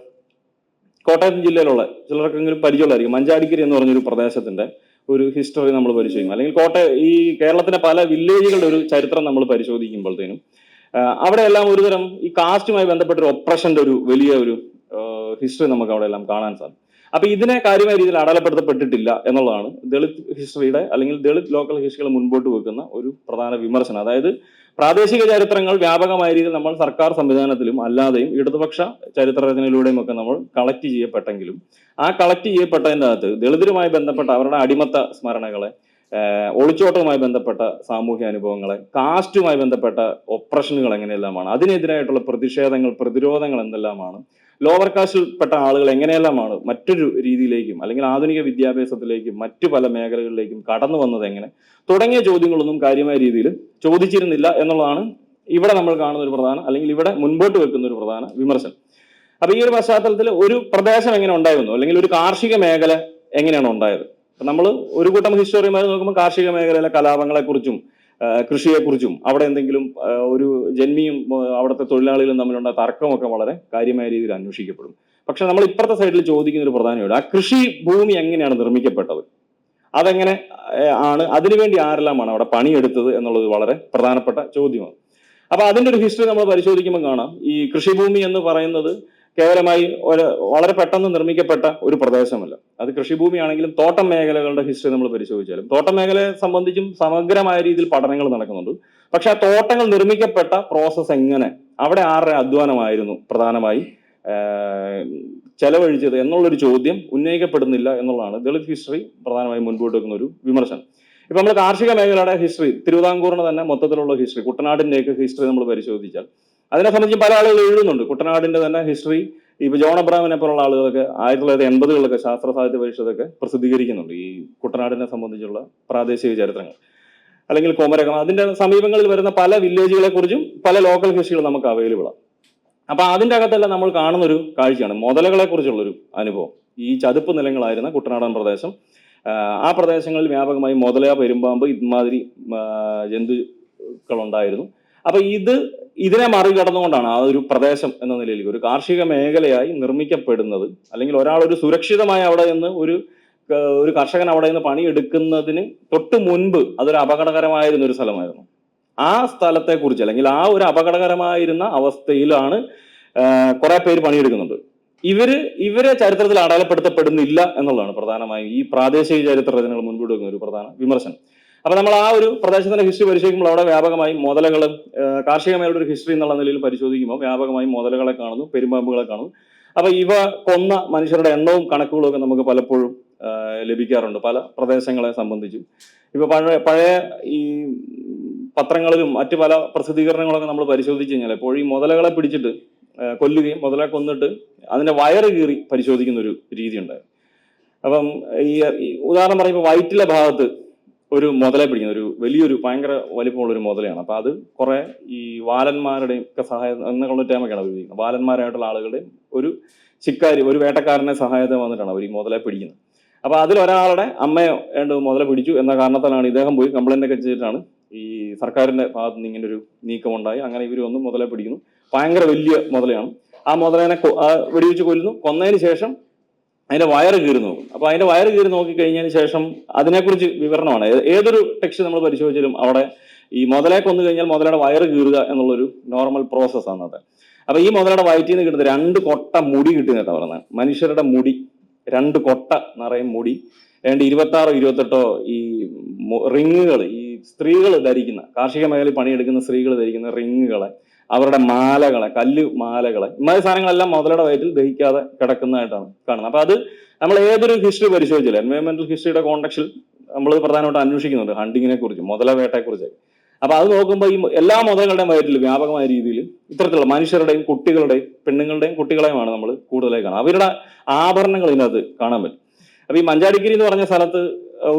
കോട്ടയം ജില്ലയിലുള്ള ചിലർക്കെങ്കിലും പരിചയമുള്ളതായിരിക്കും. മഞ്ചാടിക്കരി എന്ന് പറഞ്ഞൊരു പ്രദേശത്തിന്റെ ഒരു ഹിസ്റ്ററി നമ്മൾ പരിശോധിക്കും. അല്ലെങ്കിൽ കോട്ടയം ഈ കേരളത്തിലെ പല വില്ലേജുകളുടെ ഒരു ചരിത്രം നമ്മൾ പരിശോധിക്കുമ്പോഴത്തേനും അവിടെയെല്ലാം ഒരുതരം ഈ കാസ്റ്റുമായി ബന്ധപ്പെട്ട ഒരു ഒപ്രഷന്റെ ഒരു വലിയ ഒരു ഹിസ്റ്ററി നമുക്ക് അവിടെ എല്ലാം കാണാൻ സാധിക്കും. അപ്പൊ ഇതിനെ കാര്യമായ രീതിയിൽ അടയാളപ്പെടുത്തപ്പെട്ടിട്ടില്ല എന്നുള്ളതാണ് ദളിത് ഹിസ്റ്ററിയുടെ അല്ലെങ്കിൽ ദളിത് ലോക്കൽ ഹിസ്റ്ററികൾ മുൻപോട്ട് വെക്കുന്ന ഒരു പ്രധാന വിമർശനം. അതായത് പ്രാദേശിക ചരിത്രങ്ങൾ വ്യാപകമായ രീതിയിൽ നമ്മൾ സർക്കാർ സംവിധാനത്തിലും അല്ലാതെയും ഇടതുപക്ഷ ചരിത്രരചനയിലൂടെയും ഒക്കെ നമ്മൾ കളക്ട് ചെയ്യപ്പെട്ടെങ്കിലും ആ കളക്ട് ചെയ്യപ്പെട്ടതിന്റെ അകത്ത് ദളിതരുമായി ബന്ധപ്പെട്ട അവരുടെ അടിമത്ത സ്മരണകളെ ഒളിച്ചോട്ടവുമായി ബന്ധപ്പെട്ട സാമൂഹ്യ അനുഭവങ്ങളെ കാസ്റ്റുമായി ബന്ധപ്പെട്ട ഒപ്രഷനുകൾ എങ്ങനെയെല്ലാമാണ്? അതിനെതിരായിട്ടുള്ള പ്രതിഷേധങ്ങൾ പ്രതിരോധങ്ങൾ എന്തെല്ലാമാണ്? ലോവർ കാസ്റ്റിൽപ്പെട്ട ആളുകൾ എങ്ങനെയെല്ലാമാണ്? മറ്റൊരു രീതിയിലേക്കും അല്ലെങ്കിൽ ആധുനിക വിദ്യാഭ്യാസത്തിലേക്കും മറ്റു പല മേഖലകളിലേക്കും കടന്നു വന്നത് എങ്ങനെ? തുടങ്ങിയ ചോദ്യങ്ങളൊന്നും കാര്യമായ രീതിയിൽ ചോദിച്ചിരുന്നില്ല എന്നുള്ളതാണ് ഇവിടെ നമ്മൾ കാണുന്ന ഒരു പ്രധാന അല്ലെങ്കിൽ ഇവിടെ മുൻപോട്ട് വെക്കുന്ന ഒരു പ്രധാന വിമർശനം. അപ്പൊ ഈ ഒരു പശ്ചാത്തലത്തിൽ ഒരു പ്രദേശം എങ്ങനെ ഉണ്ടായിരുന്നു? അല്ലെങ്കിൽ ഒരു കാർഷിക മേഖല എങ്ങനെയാണ് ഉണ്ടായത്? നമ്മൾ ഒരു കൂട്ടം ഹിസ്റ്റോറിയന്മാർ നോക്കുമ്പോൾ കാർഷിക മേഖലയിലെ കലാപങ്ങളെക്കുറിച്ചും കൃഷിയെക്കുറിച്ചും അവിടെ എന്തെങ്കിലും ഒരു ജന്മിയും അവിടുത്തെ തൊഴിലാളികളും തമ്മിലുള്ള തർക്കമൊക്കെ വളരെ കാര്യമായ രീതിയിൽ അന്വേഷിക്കപ്പെടും. പക്ഷെ നമ്മൾ ഇപ്പുറത്തെ സൈഡിൽ ചോദിക്കുന്ന ഒരു പ്രധാനമാണ് ആ കൃഷി ഭൂമി എങ്ങനെയാണ് നിർമ്മിക്കപ്പെട്ടത്? അതെങ്ങനെ ആണ്? അതിനുവേണ്ടി ആരെല്ലാമാണ് അവിടെ പണിയെടുത്തത് എന്നുള്ളത് വളരെ പ്രധാനപ്പെട്ട ചോദ്യമാണ്. അപ്പൊ അതിന്റെ ഒരു ഹിസ്റ്ററി നമ്മൾ പരിശോധിക്കുമ്പോൾ കാണാം. ഈ കൃഷിഭൂമി എന്ന് പറയുന്നത് കേവലമായി ഒരു വളരെ പെട്ടെന്ന് നിർമ്മിക്കപ്പെട്ട ഒരു പ്രദേശമല്ല. അത് കൃഷിഭൂമിയാണെങ്കിലും തോട്ടം മേഖലകളുടെ ഹിസ്റ്ററി നമ്മൾ പരിശോധിച്ചാലും. തോട്ടം മേഖലയെ സംബന്ധിച്ചും സമഗ്രമായ രീതിയിൽ പഠനങ്ങൾ നടക്കുന്നുണ്ട്. പക്ഷെ ആ തോട്ടങ്ങൾ നിർമ്മിക്കപ്പെട്ട പ്രോസസ്സ് എങ്ങനെ? അവിടെ ആരുടെ അധ്വാനമായിരുന്നു പ്രധാനമായി? ചെലവഴിച്ചത് എന്നുള്ളൊരു ചോദ്യം ഉന്നയിക്കപ്പെടുന്നില്ല എന്നുള്ളതാണ് ദളിത് ഹിസ്റ്ററി പ്രധാനമായും മുൻപോട്ട് വെക്കുന്ന ഒരു വിമർശനം. ഇപ്പൊ നമ്മൾ കാർഷിക മേഖലയുടെ ഹിസ്റ്ററി തിരുവിതാംകൂറിന് തന്നെ മൊത്തത്തിലുള്ള ഹിസ്റ്ററി കുട്ടനാടിന്റെയൊക്കെ ഹിസ്റ്ററി നമ്മൾ പരിശോധിച്ചാൽ അതിനെ സംബന്ധിച്ച് പല ആളുകൾ എഴുതുന്നുണ്ട്. കുട്ടനാടിന്റെ തന്നെ ഹിസ്റ്ററി ഇപ്പൊ ജോൺ അബ്രാമിനെ പോലുള്ള ആളുകളൊക്കെ ആയിരത്തി തൊള്ളായിരത്തി എൺപതുകളിലൊക്കെ ശാസ്ത്ര സാഹിത്യ പരിഷത്തൊക്കെ പ്രസിദ്ധീകരിക്കുന്നുണ്ട് ഈ കുട്ടനാടിനെ സംബന്ധിച്ചുള്ള പ്രാദേശിക ചരിത്രങ്ങൾ. അല്ലെങ്കിൽ കോമരകം അതിന്റെ സമീപങ്ങളിൽ വരുന്ന പല വില്ലേജുകളെ കുറിച്ചും പല ലോക്കൽ ഹിസ്റ്ററികൾ നമുക്ക് അവൈലബിൾ ആണ് അപ്പൊ അതിന്റെ അകത്തെല്ലാം നമ്മൾ കാണുന്ന ഒരു കാഴ്ചയാണ് മുതലകളെ കുറിച്ചുള്ളൊരു അനുഭവം. ഈ ചതുപ്പ് നിലങ്ങളായിരുന്ന കുട്ടനാടൻ പ്രദേശം ആ പ്രദേശങ്ങളിൽ വ്യാപകമായി മുതല പെരുമ്പാമ്പ് ഇമാതിരി ജന്തുക്കൾ ഉണ്ടായിരുന്നു അപ്പൊ ഇത് ഇതിനെ മറികടന്നുകൊണ്ടാണ് ആ ഒരു പ്രദേശം എന്ന നിലയിൽ ഒരു കാർഷിക മേഖലയായി നിർമ്മിക്കപ്പെടുന്നത്. അല്ലെങ്കിൽ ഒരാൾ ഒരു സുരക്ഷിതമായി അവിടെ നിന്ന് ഒരു ഒരു കർഷകൻ അവിടെ നിന്ന് പണിയെടുക്കുന്നതിന് തൊട്ട് മുൻപ് അതൊരു അപകടകരമായിരുന്ന ഒരു സ്ഥലമായിരുന്നു. ആ സ്ഥലത്തെ കുറിച്ച് അല്ലെങ്കിൽ ആ ഒരു അപകടകരമായിരുന്ന അവസ്ഥയിലാണ് കുറെ പേര് പണിയെടുക്കുന്നുണ്ട് ഇവർ ഇവരെ ചരിത്രത്തിൽ അടയാളപ്പെടുത്തപ്പെടുന്നില്ല എന്നുള്ളതാണ് പ്രധാനമായും ഈ പ്രാദേശിക ചരിത്ര രചനകൾ മുൻപോട്ട് വെക്കുന്ന ഒരു പ്രധാന വിമർശനം. അപ്പൊ നമ്മൾ ആ ഒരു പ്രദേശത്തിന്റെ ഹിസ്റ്ററി പരിശോധിക്കുമ്പോൾ അവിടെ വ്യാപകമായി മുതലകളും കാർഷിക മേഖലയുടെ ഒരു ഹിസ്റ്ററി എന്നുള്ള നിലയിൽ പരിശോധിക്കുമ്പോൾ വ്യാപകമായി മുതലകളെ കാണുന്നു പെരുമ്പാമ്പുകളെ കാണുന്നു. അപ്പൊ ഇവ കൊന്ന മനുഷ്യരുടെ എണ്ണവും കണക്കുകളും ഒക്കെ നമുക്ക് പലപ്പോഴും ലഭിക്കാറുണ്ട്. പല പ്രദേശങ്ങളെ സംബന്ധിച്ചും. ഇപ്പൊ പഴയ പഴയ ഈ പത്രങ്ങളിലും മറ്റ് പല പ്രസിദ്ധീകരണങ്ങളൊക്കെ നമ്മൾ പരിശോധിച്ച് കഴിഞ്ഞാൽ ഇപ്പോൾ ഈ മുതലകളെ പിടിച്ചിട്ട് കൊല്ലുകയും മുതലെ കൊന്നിട്ട് അതിന്റെ വയറ് കീറി പരിശോധിക്കുന്ന ഒരു രീതി ഉണ്ടായിരുന്നു. അപ്പം ഈ ഉദാഹരണം പറയുമ്പോൾ വയറ്റിലെ ഭാഗത്ത് ഒരു മുതലെ പിടിക്കുന്ന ഒരു വലിയൊരു ഭയങ്കര വലിപ്പമുള്ള ഒരു മുതലയാണ്. അപ്പൊ അത് കുറെ ഈ വാലന്മാരുടെയും ഒക്കെ സഹായം എന്നുള്ള ടൈമൊക്കെയാണ് അവർ ഉപയോഗിക്കുന്നത്. വാലന്മാരായിട്ടുള്ള ആളുകളുടെയും ഒരു ശിക്കാരി ഒരു വേട്ടക്കാരനെ സഹായത്തെ വന്നിട്ടാണ് അവർ ഈ മുതലെ പിടിക്കുന്നത്. അതിൽ ഒരാളുടെ അമ്മയോ ഏണ്ട് മുതലെ പിടിച്ചു എന്ന കാരണത്താലാണ് ഇദ്ദേഹം പോയി കംപ്ലൈന്റ് ഒക്കെ ചെയ്തിട്ടാണ് ഈ സർക്കാരിന്റെ ഭാഗത്ത് നിന്ന് ഇങ്ങനെ ഒരു നീക്കം ഉണ്ടായി അങ്ങനെ ഇവർ വന്ന് മുതലെ പിടിക്കുന്നു. ഭയങ്കര വലിയ മുതലയാണ്. ആ മുതലേനെ വെടിവെച്ച് കൊല്ലുന്നു. കൊന്നതിന് ശേഷം അതിന്റെ വയർ കീറി നോക്കും. അപ്പൊ അതിന്റെ വയറ് കീറി നോക്കി കഴിഞ്ഞതിന് ശേഷം അതിനെക്കുറിച്ച് വിവരണമാണ്. ഏതൊരു ടെക്സ്റ്റ് നമ്മൾ പരിശോധിച്ചാലും അവിടെ ഈ മുതലെ കൊന്നു കഴിഞ്ഞാൽ മുതലയുടെ വയർ കീറുക എന്നുള്ളൊരു നോർമൽ പ്രോസസ് ആണ് അത്. അപ്പൊ ഈ മുതലയുടെ വയറ്റിൽ നിന്ന് കിട്ടുന്ന രണ്ട് കൊട്ട മുടി കിട്ടുന്നതാ പറയുന്നത് മനുഷ്യരുടെ മുടി രണ്ട് കൊട്ട നിറയും മുടി ഏതാണ്ട് ഇരുപത്തി ആറോ ഇരുപത്തെട്ടോ ഈ റിങ്ങുകൾ ഈ സ്ത്രീകൾ ധരിക്കുന്ന കാർഷിക മേഖലയിൽ പണിയെടുക്കുന്ന സ്ത്രീകൾ ധരിക്കുന്ന റിങ്ങുകളെ അവരുടെ മാലകളെ കല്ല് മാലകളെ ഇമാതിരി സാധനങ്ങളെല്ലാം മുതലയുടെ വയറ്റിൽ ദഹിക്കാതെ കിടക്കുന്നതായിട്ടാണ് കാണുന്നത്. അപ്പൊ അത് നമ്മൾ ഏതൊരു ഹിസ്റ്ററി പരിശോധിച്ചില്ല എൻവയോൺമെന്റൽ ഹിസ്റ്ററിയുടെ കോണ്ടക്സിൽ നമ്മൾ പ്രധാനമായിട്ട് അന്വേഷിക്കുന്നുണ്ട് ഹണ്ടിങ്ങിനെ കുറിച്ച് മുതല വേട്ടയെ കുറിച്ച് അപ്പൊ അത് നോക്കുമ്പോൾ ഈ എല്ലാ മുതലുകളുടെയും വയറ്റിൽ വ്യാപകമായ രീതിയിൽ ഇത്തരത്തിലുള്ള മനുഷ്യരുടെയും കുട്ടികളുടെയും പെണ്ണുങ്ങളുടെയും കുട്ടികളെയുമാണ് നമ്മൾ കൂടുതലായി കാണുന്നത്. അവരുടെ ആഭരണങ്ങൾ ഇതിനകത്ത് കാണാൻ പറ്റും. അപ്പൊ ഈ മഞ്ചാടിക്കിരി എന്ന് പറഞ്ഞ സ്ഥലത്ത്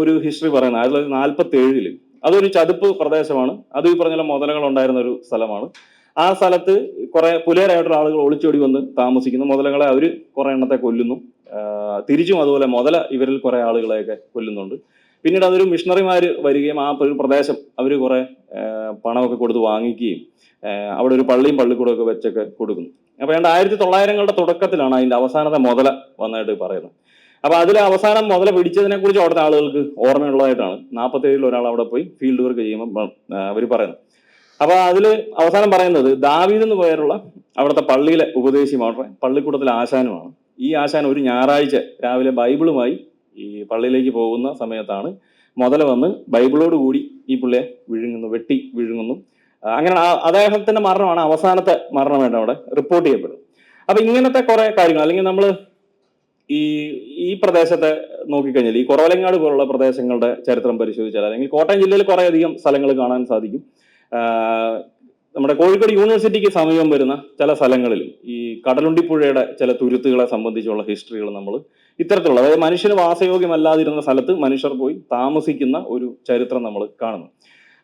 ഒരു ഹിസ്റ്ററി പറയുന്നത് ആയിരത്തി തൊള്ളായിരത്തി നാൽപ്പത്തി ഏഴിൽ. അതൊരു ചതുപ്പ് പ്രദേശമാണ്. അത് ഈ പറഞ്ഞ മുതലകൾ ഉണ്ടായിരുന്ന ഒരു സ്ഥലമാണ്. ആ സ്ഥലത്ത് കുറെ പുലേരായിട്ടുള്ള ആളുകൾ ഒളിച്ചോടി വന്ന് താമസിക്കുന്നു. മുതലകളെ അവർ കുറെ എണ്ണത്തെ കൊല്ലുന്നു. തിരിച്ചും അതുപോലെ മുതല ഇവരിൽ കുറെ ആളുകളെയൊക്കെ കൊല്ലുന്നുണ്ട്. പിന്നീട് അതൊരു മിഷണറിമാർ വരികയും ആ ഒരു പ്രദേശം അവർ കുറെ പണമൊക്കെ കൊടുത്ത് വാങ്ങിക്കുകയും അവിടെ ഒരു പള്ളിയും പള്ളിക്കൂടം ഒക്കെ വെച്ചൊക്കെ കൊടുക്കുന്നു. അപ്പൊ ഏതാണ്ട് ആയിരത്തി തൊള്ളായിരങ്ങളുടെ തുടക്കത്തിലാണ് അതിന്റെ അവസാനത്തെ മുതല വന്നായിട്ട് പറയുന്നത്. അപ്പൊ അതിൽ അവസാനം മുതല പിടിച്ചതിനെ കുറിച്ച് അവിടുത്തെ ആളുകൾക്ക് ഓർമ്മയുള്ളതായിട്ടാണ്. നാൽപ്പത്തി ഏഴിൽ ഒരാൾ അവിടെ പോയി ഫീൽഡ് വർക്ക് ചെയ്യുമ്പോൾ അവർ പറയുന്നത്. അപ്പൊ അതിൽ അവസാനം പറയുന്നത് ദാവീദ് എന്ന് പേരുള്ള അവിടുത്തെ പള്ളിയിലെ ഉപദേശിയുമാണ് പള്ളിക്കൂടത്തിലെ ആശാനുമാണ്. ഈ ആശാൻ ഒരു ഞായറാഴ്ച രാവിലെ ബൈബിളുമായി ഈ പള്ളിയിലേക്ക് പോകുന്ന സമയത്താണ് മുതല വന്ന് ബൈബിളോട് കൂടി ഈ പുള്ളിയെ വിഴുങ്ങുന്നു വെട്ടി വിഴുങ്ങുന്നു. അങ്ങനെ അദ്ദേഹത്തിന്റെ മരണമാണ് അവസാനത്തെ മരണമായിട്ട് അവിടെ റിപ്പോർട്ട് ചെയ്യപ്പെടും അപ്പൊ ഇങ്ങനത്തെ കുറെ കാര്യങ്ങൾ അല്ലെങ്കിൽ നമ്മൾ ഈ ഈ പ്രദേശത്തെ നോക്കിക്കഴിഞ്ഞാൽ ഈ കുറവലങ്ങാട് പോലുള്ള പ്രദേശങ്ങളുടെ ചരിത്രം പരിശോധിച്ചാൽ അല്ലെങ്കിൽ കോട്ടയം ജില്ലയിൽ കുറെ അധികം സ്ഥലങ്ങൾ കാണാൻ സാധിക്കും. നമ്മുടെ കോഴിക്കോട് യൂണിവേഴ്സിറ്റിക്ക് സമീപം വരുന്ന ചില സ്ഥലങ്ങളിലും ഈ കടലുണ്ടിപ്പുഴയുടെ ചില തുരുത്തുകളെ സംബന്ധിച്ചുള്ള ഹിസ്റ്ററികൾ നമ്മൾ ഇത്തരത്തിലുള്ള അതായത് മനുഷ്യന് വാസയോഗ്യമല്ലാതിരുന്ന സ്ഥലത്ത് മനുഷ്യർ പോയി താമസിക്കുന്ന ഒരു ചരിത്രം നമ്മൾ കാണുന്നു.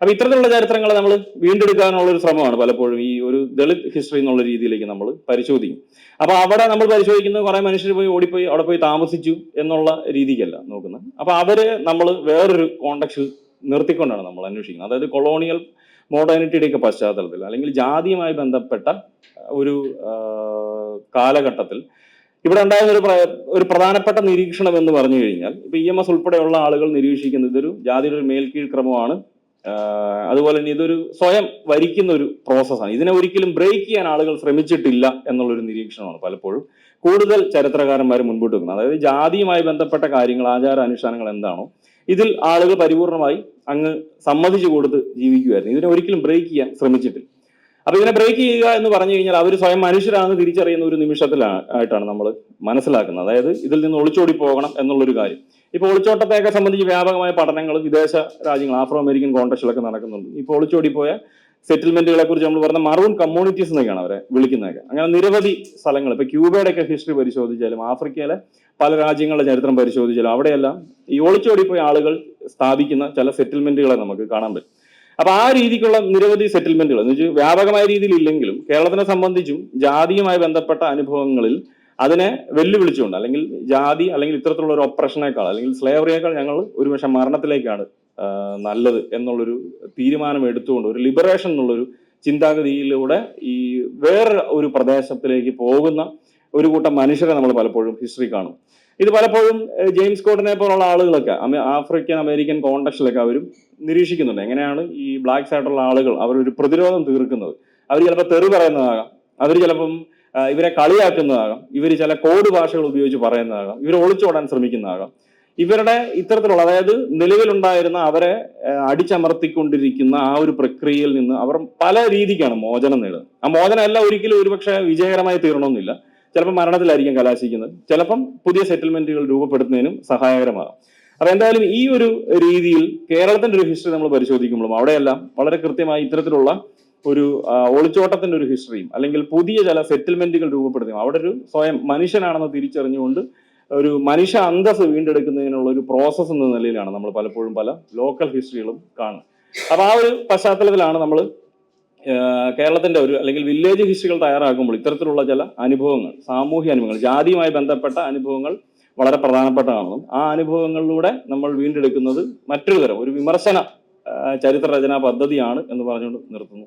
അപ്പൊ ഇത്തരത്തിലുള്ള ചരിത്രങ്ങൾ നമ്മൾ വീണ്ടെടുക്കാനുള്ള ഒരു ശ്രമമാണ് പലപ്പോഴും ഈ ഒരു ദളിത് ഹിസ്റ്ററി എന്നുള്ള രീതിയിലേക്ക് നമ്മൾ പരിശോധിക്കും. അപ്പൊ അവിടെ നമ്മൾ പരിശോധിക്കുന്നത് കുറെ മനുഷ്യർ പോയി ഓടിപ്പോയി അവിടെ പോയി താമസിച്ചു എന്നുള്ള രീതിക്കല്ല നോക്കുന്നത്. അപ്പൊ അവരെ നമ്മൾ വേറൊരു കോണ്ടക്സ്റ്റ് നിർത്തിക്കൊണ്ടാണ് നമ്മൾ അന്വേഷിക്കുന്നത്. അതായത് കൊളോണിയൽ മോഡേണിറ്റിയുടെ ഒക്കെ പശ്ചാത്തലത്തിൽ അല്ലെങ്കിൽ ജാതിയുമായി ബന്ധപ്പെട്ട ഒരു കാലഘട്ടത്തിൽ ഇവിടെ ഉണ്ടായിരുന്ന ഒരു ഒരു പ്രധാനപ്പെട്ട നിരീക്ഷണം എന്ന് പറഞ്ഞു കഴിഞ്ഞാൽ ഇപ്പൊ ഇ എം എസ് ഉൾപ്പെടെയുള്ള ആളുകൾ നിരീക്ഷിക്കുന്നത് ഇതൊരു ജാതിയുടെ ഒരു മേൽക്കീഴ്ക്രമമാണ്. അതുപോലെ തന്നെ ഇതൊരു സ്വയം വരിക്കുന്ന ഒരു പ്രോസസ്സാണ് ഇതിനെ ഒരിക്കലും ബ്രേക്ക് ചെയ്യാൻ ആളുകൾ ശ്രമിച്ചിട്ടില്ല എന്നുള്ളൊരു നിരീക്ഷണമാണ് പലപ്പോഴും കൂടുതൽ ചരിത്രകാരന്മാർ മുൻപോട്ട് വെക്കുന്നത് അതായത് ജാതിയുമായി ബന്ധപ്പെട്ട കാര്യങ്ങൾ ആചാര അനുഷ്ഠാനങ്ങൾ എന്താണോ ഇതിൽ ആളുകൾ പരിപൂർണമായി അങ്ങ് സമ്മതിച്ചു കൊടുത്ത് ജീവിക്കുമായിരുന്നു ഇതിനെ ഒരിക്കലും ബ്രേക്ക് ചെയ്യാൻ ശ്രമിച്ചിട്ടില്ല. അപ്പൊ ഇതിനെ ബ്രേക്ക് ചെയ്യുക എന്ന് പറഞ്ഞു കഴിഞ്ഞാൽ അവർ സ്വയം മനുഷ്യരാണെന്ന് തിരിച്ചറിയുന്ന ഒരു നിമിഷത്തിലാണ് ആയിട്ടാണ് നമ്മൾ മനസ്സിലാക്കുന്നത്. അതായത് ഇതിൽ നിന്ന് ഒളിച്ചോടി പോകണം എന്നുള്ളൊരു കാര്യം. ഇപ്പോൾ ഒളിച്ചോട്ടത്തെയൊക്കെ സംബന്ധിച്ച് വ്യാപകമായ പഠനങ്ങൾ വിദേശ രാജ്യങ്ങൾ ആഫ്രോ അമേരിക്കൻ കോൺട്രസ്റ്റിലൊക്കെ നടക്കുന്നുണ്ട്. ഇപ്പോൾ ഒളിച്ചോടി പോയ സെറ്റിൽമെന്റുകളെ കുറിച്ച് നമ്മൾ പറഞ്ഞ മറൂൺ കമ്മ്യൂണിറ്റീസ് എന്നൊക്കെയാണ് അവരെ വിളിക്കുന്നതൊക്കെ. അങ്ങനെ നിരവധി സ്ഥലങ്ങൾ ഇപ്പൊ ക്യൂബയുടെ ഒക്കെ ഹിസ്റ്ററി പരിശോധിച്ചാലും ആഫ്രിക്കയിലെ പല രാജ്യങ്ങളുടെ ചരിത്രം പരിശോധിച്ചാലും അവിടെയെല്ലാം ഈ ഒളിച്ചോടിപ്പോയ ആളുകൾ സ്ഥാപിക്കുന്ന ചില സെറ്റിൽമെന്റുകളെ നമുക്ക് കാണാൻ പറ്റും. അപ്പൊ ആ രീതിക്കുള്ള നിരവധി സെറ്റിൽമെന്റുകൾ എന്ന് വെച്ചാൽ വ്യാപകമായ രീതിയിൽ ഇല്ലെങ്കിലും കേരളത്തിനെ സംബന്ധിച്ചും ജാതിയുമായി ബന്ധപ്പെട്ട അനുഭവങ്ങളിൽ അതിനെ വെല്ലുവിളിച്ചുകൊണ്ട് അല്ലെങ്കിൽ ജാതി അല്ലെങ്കിൽ ഇത്തരത്തിലുള്ള ഒരു ഒപ്രഷനേക്കാൾ അല്ലെങ്കിൽ സ്ലേവറിയേക്കാൾ ഞങ്ങൾ ഒരുപക്ഷെ മരണത്തിലേക്കാണ് നല്ലത് എന്നുള്ളൊരു തീരുമാനം എടുത്തുകൊണ്ട് ഒരു ലിബറേഷൻ എന്നുള്ളൊരു ചിന്താഗതിയിലൂടെ ഈ വേറെ ഒരു പ്രദേശത്തിലേക്ക് പോകുന്ന ഒരു കൂട്ടം മനുഷ്യരെ നമ്മൾ പലപ്പോഴും ഹിസ്റ്ററി കാണും. ഇത് പലപ്പോഴും ജെയിംസ് കോട്ടിനെ പോലുള്ള ആളുകളൊക്കെ ആഫ്രിക്കൻ അമേരിക്കൻ കോണ്ടക്സ്റ്റിലൊക്കെ അവരും നിരീക്ഷിക്കുന്നുണ്ട്. എങ്ങനെയാണ് ഈ ബ്ലാക്ക് സൈഡുള്ള ആളുകൾ അവർ ഒരു പ്രതിരോധം തീർക്കുന്നത്? അവർ ചിലപ്പോൾ തെറി പറയുന്നതാകാം. അവർ ചിലപ്പം ഇവരെ കളിയാക്കുന്നതാകാം. ഇവർ ചില കോഡ് ഭാഷകൾ ഉപയോഗിച്ച് പറയുന്നതാകാം. ഇവർ ഒളിച്ചോടാൻ ശ്രമിക്കുന്നതാകാം. ഇവരുടെ ഇത്തരത്തിലുള്ള അതായത് നിലവിലുണ്ടായിരുന്ന അവരെ അടിച്ചമർത്തിക്കൊണ്ടിരിക്കുന്ന ആ ഒരു പ്രക്രിയയിൽ നിന്ന് അവർ പല രീതിക്കാണ് മോചനം നേടുന്നത്. ആ മോചനം എല്ലാം ഒരിക്കലും ഒരുപക്ഷെ വിജയകരമായി തീരണമെന്നില്ല. ചിലപ്പോൾ മരണത്തിലായിരിക്കും കലാശിക്കുന്നത്. ചിലപ്പം പുതിയ സെറ്റിൽമെന്റുകൾ രൂപപ്പെടുത്തുന്നതിനും സഹായകരമാകും. അപ്പൊ എന്തായാലും ഈ ഒരു രീതിയിൽ കേരളത്തിന്റെ ഒരു ഹിസ്റ്ററി നമ്മൾ പരിശോധിക്കുമ്പോഴും അവിടെയെല്ലാം വളരെ കൃത്യമായി ഇത്തരത്തിലുള്ള ഒരു ഒളിച്ചോട്ടത്തിന്റെ ഒരു ഹിസ്റ്ററിയും അല്ലെങ്കിൽ പുതിയ ചില സെറ്റിൽമെന്റുകൾ രൂപപ്പെടുത്തുകയും അവിടെ ഒരു സ്വയം മനുഷ്യനാണെന്ന് തിരിച്ചറിഞ്ഞുകൊണ്ട് ഒരു മനുഷ്യ അന്തസ് വീണ്ടെടുക്കുന്നതിനുള്ള ഒരു പ്രോസസ്സ് എന്ന നിലയിലാണ് നമ്മൾ പലപ്പോഴും പല ലോക്കൽ ഹിസ്റ്ററികളും കാണുന്നത്. അപ്പൊ ആ ഒരു പശ്ചാത്തലത്തിലാണ് നമ്മൾ കേരളത്തിന്റെ ഒരു അല്ലെങ്കിൽ വില്ലേജ് ഹിസ്റ്ററികൾ തയ്യാറാക്കുമ്പോൾ ഇത്തരത്തിലുള്ള ചില അനുഭവങ്ങൾ സാമൂഹ്യ അനുഭവങ്ങൾ ജാതിയുമായി ബന്ധപ്പെട്ട അനുഭവങ്ങൾ വളരെ പ്രധാനപ്പെട്ടതാണെന്നും ആ അനുഭവങ്ങളിലൂടെ നമ്മൾ വീണ്ടെടുക്കുന്നത് മറ്റൊരു തരം ഒരു വിമർശന ആ, ചരിത്ര രചനാ പദ്ധതിയാണ് എന്ന് പറഞ്ഞുകൊണ്ട് നിർത്തുന്നു.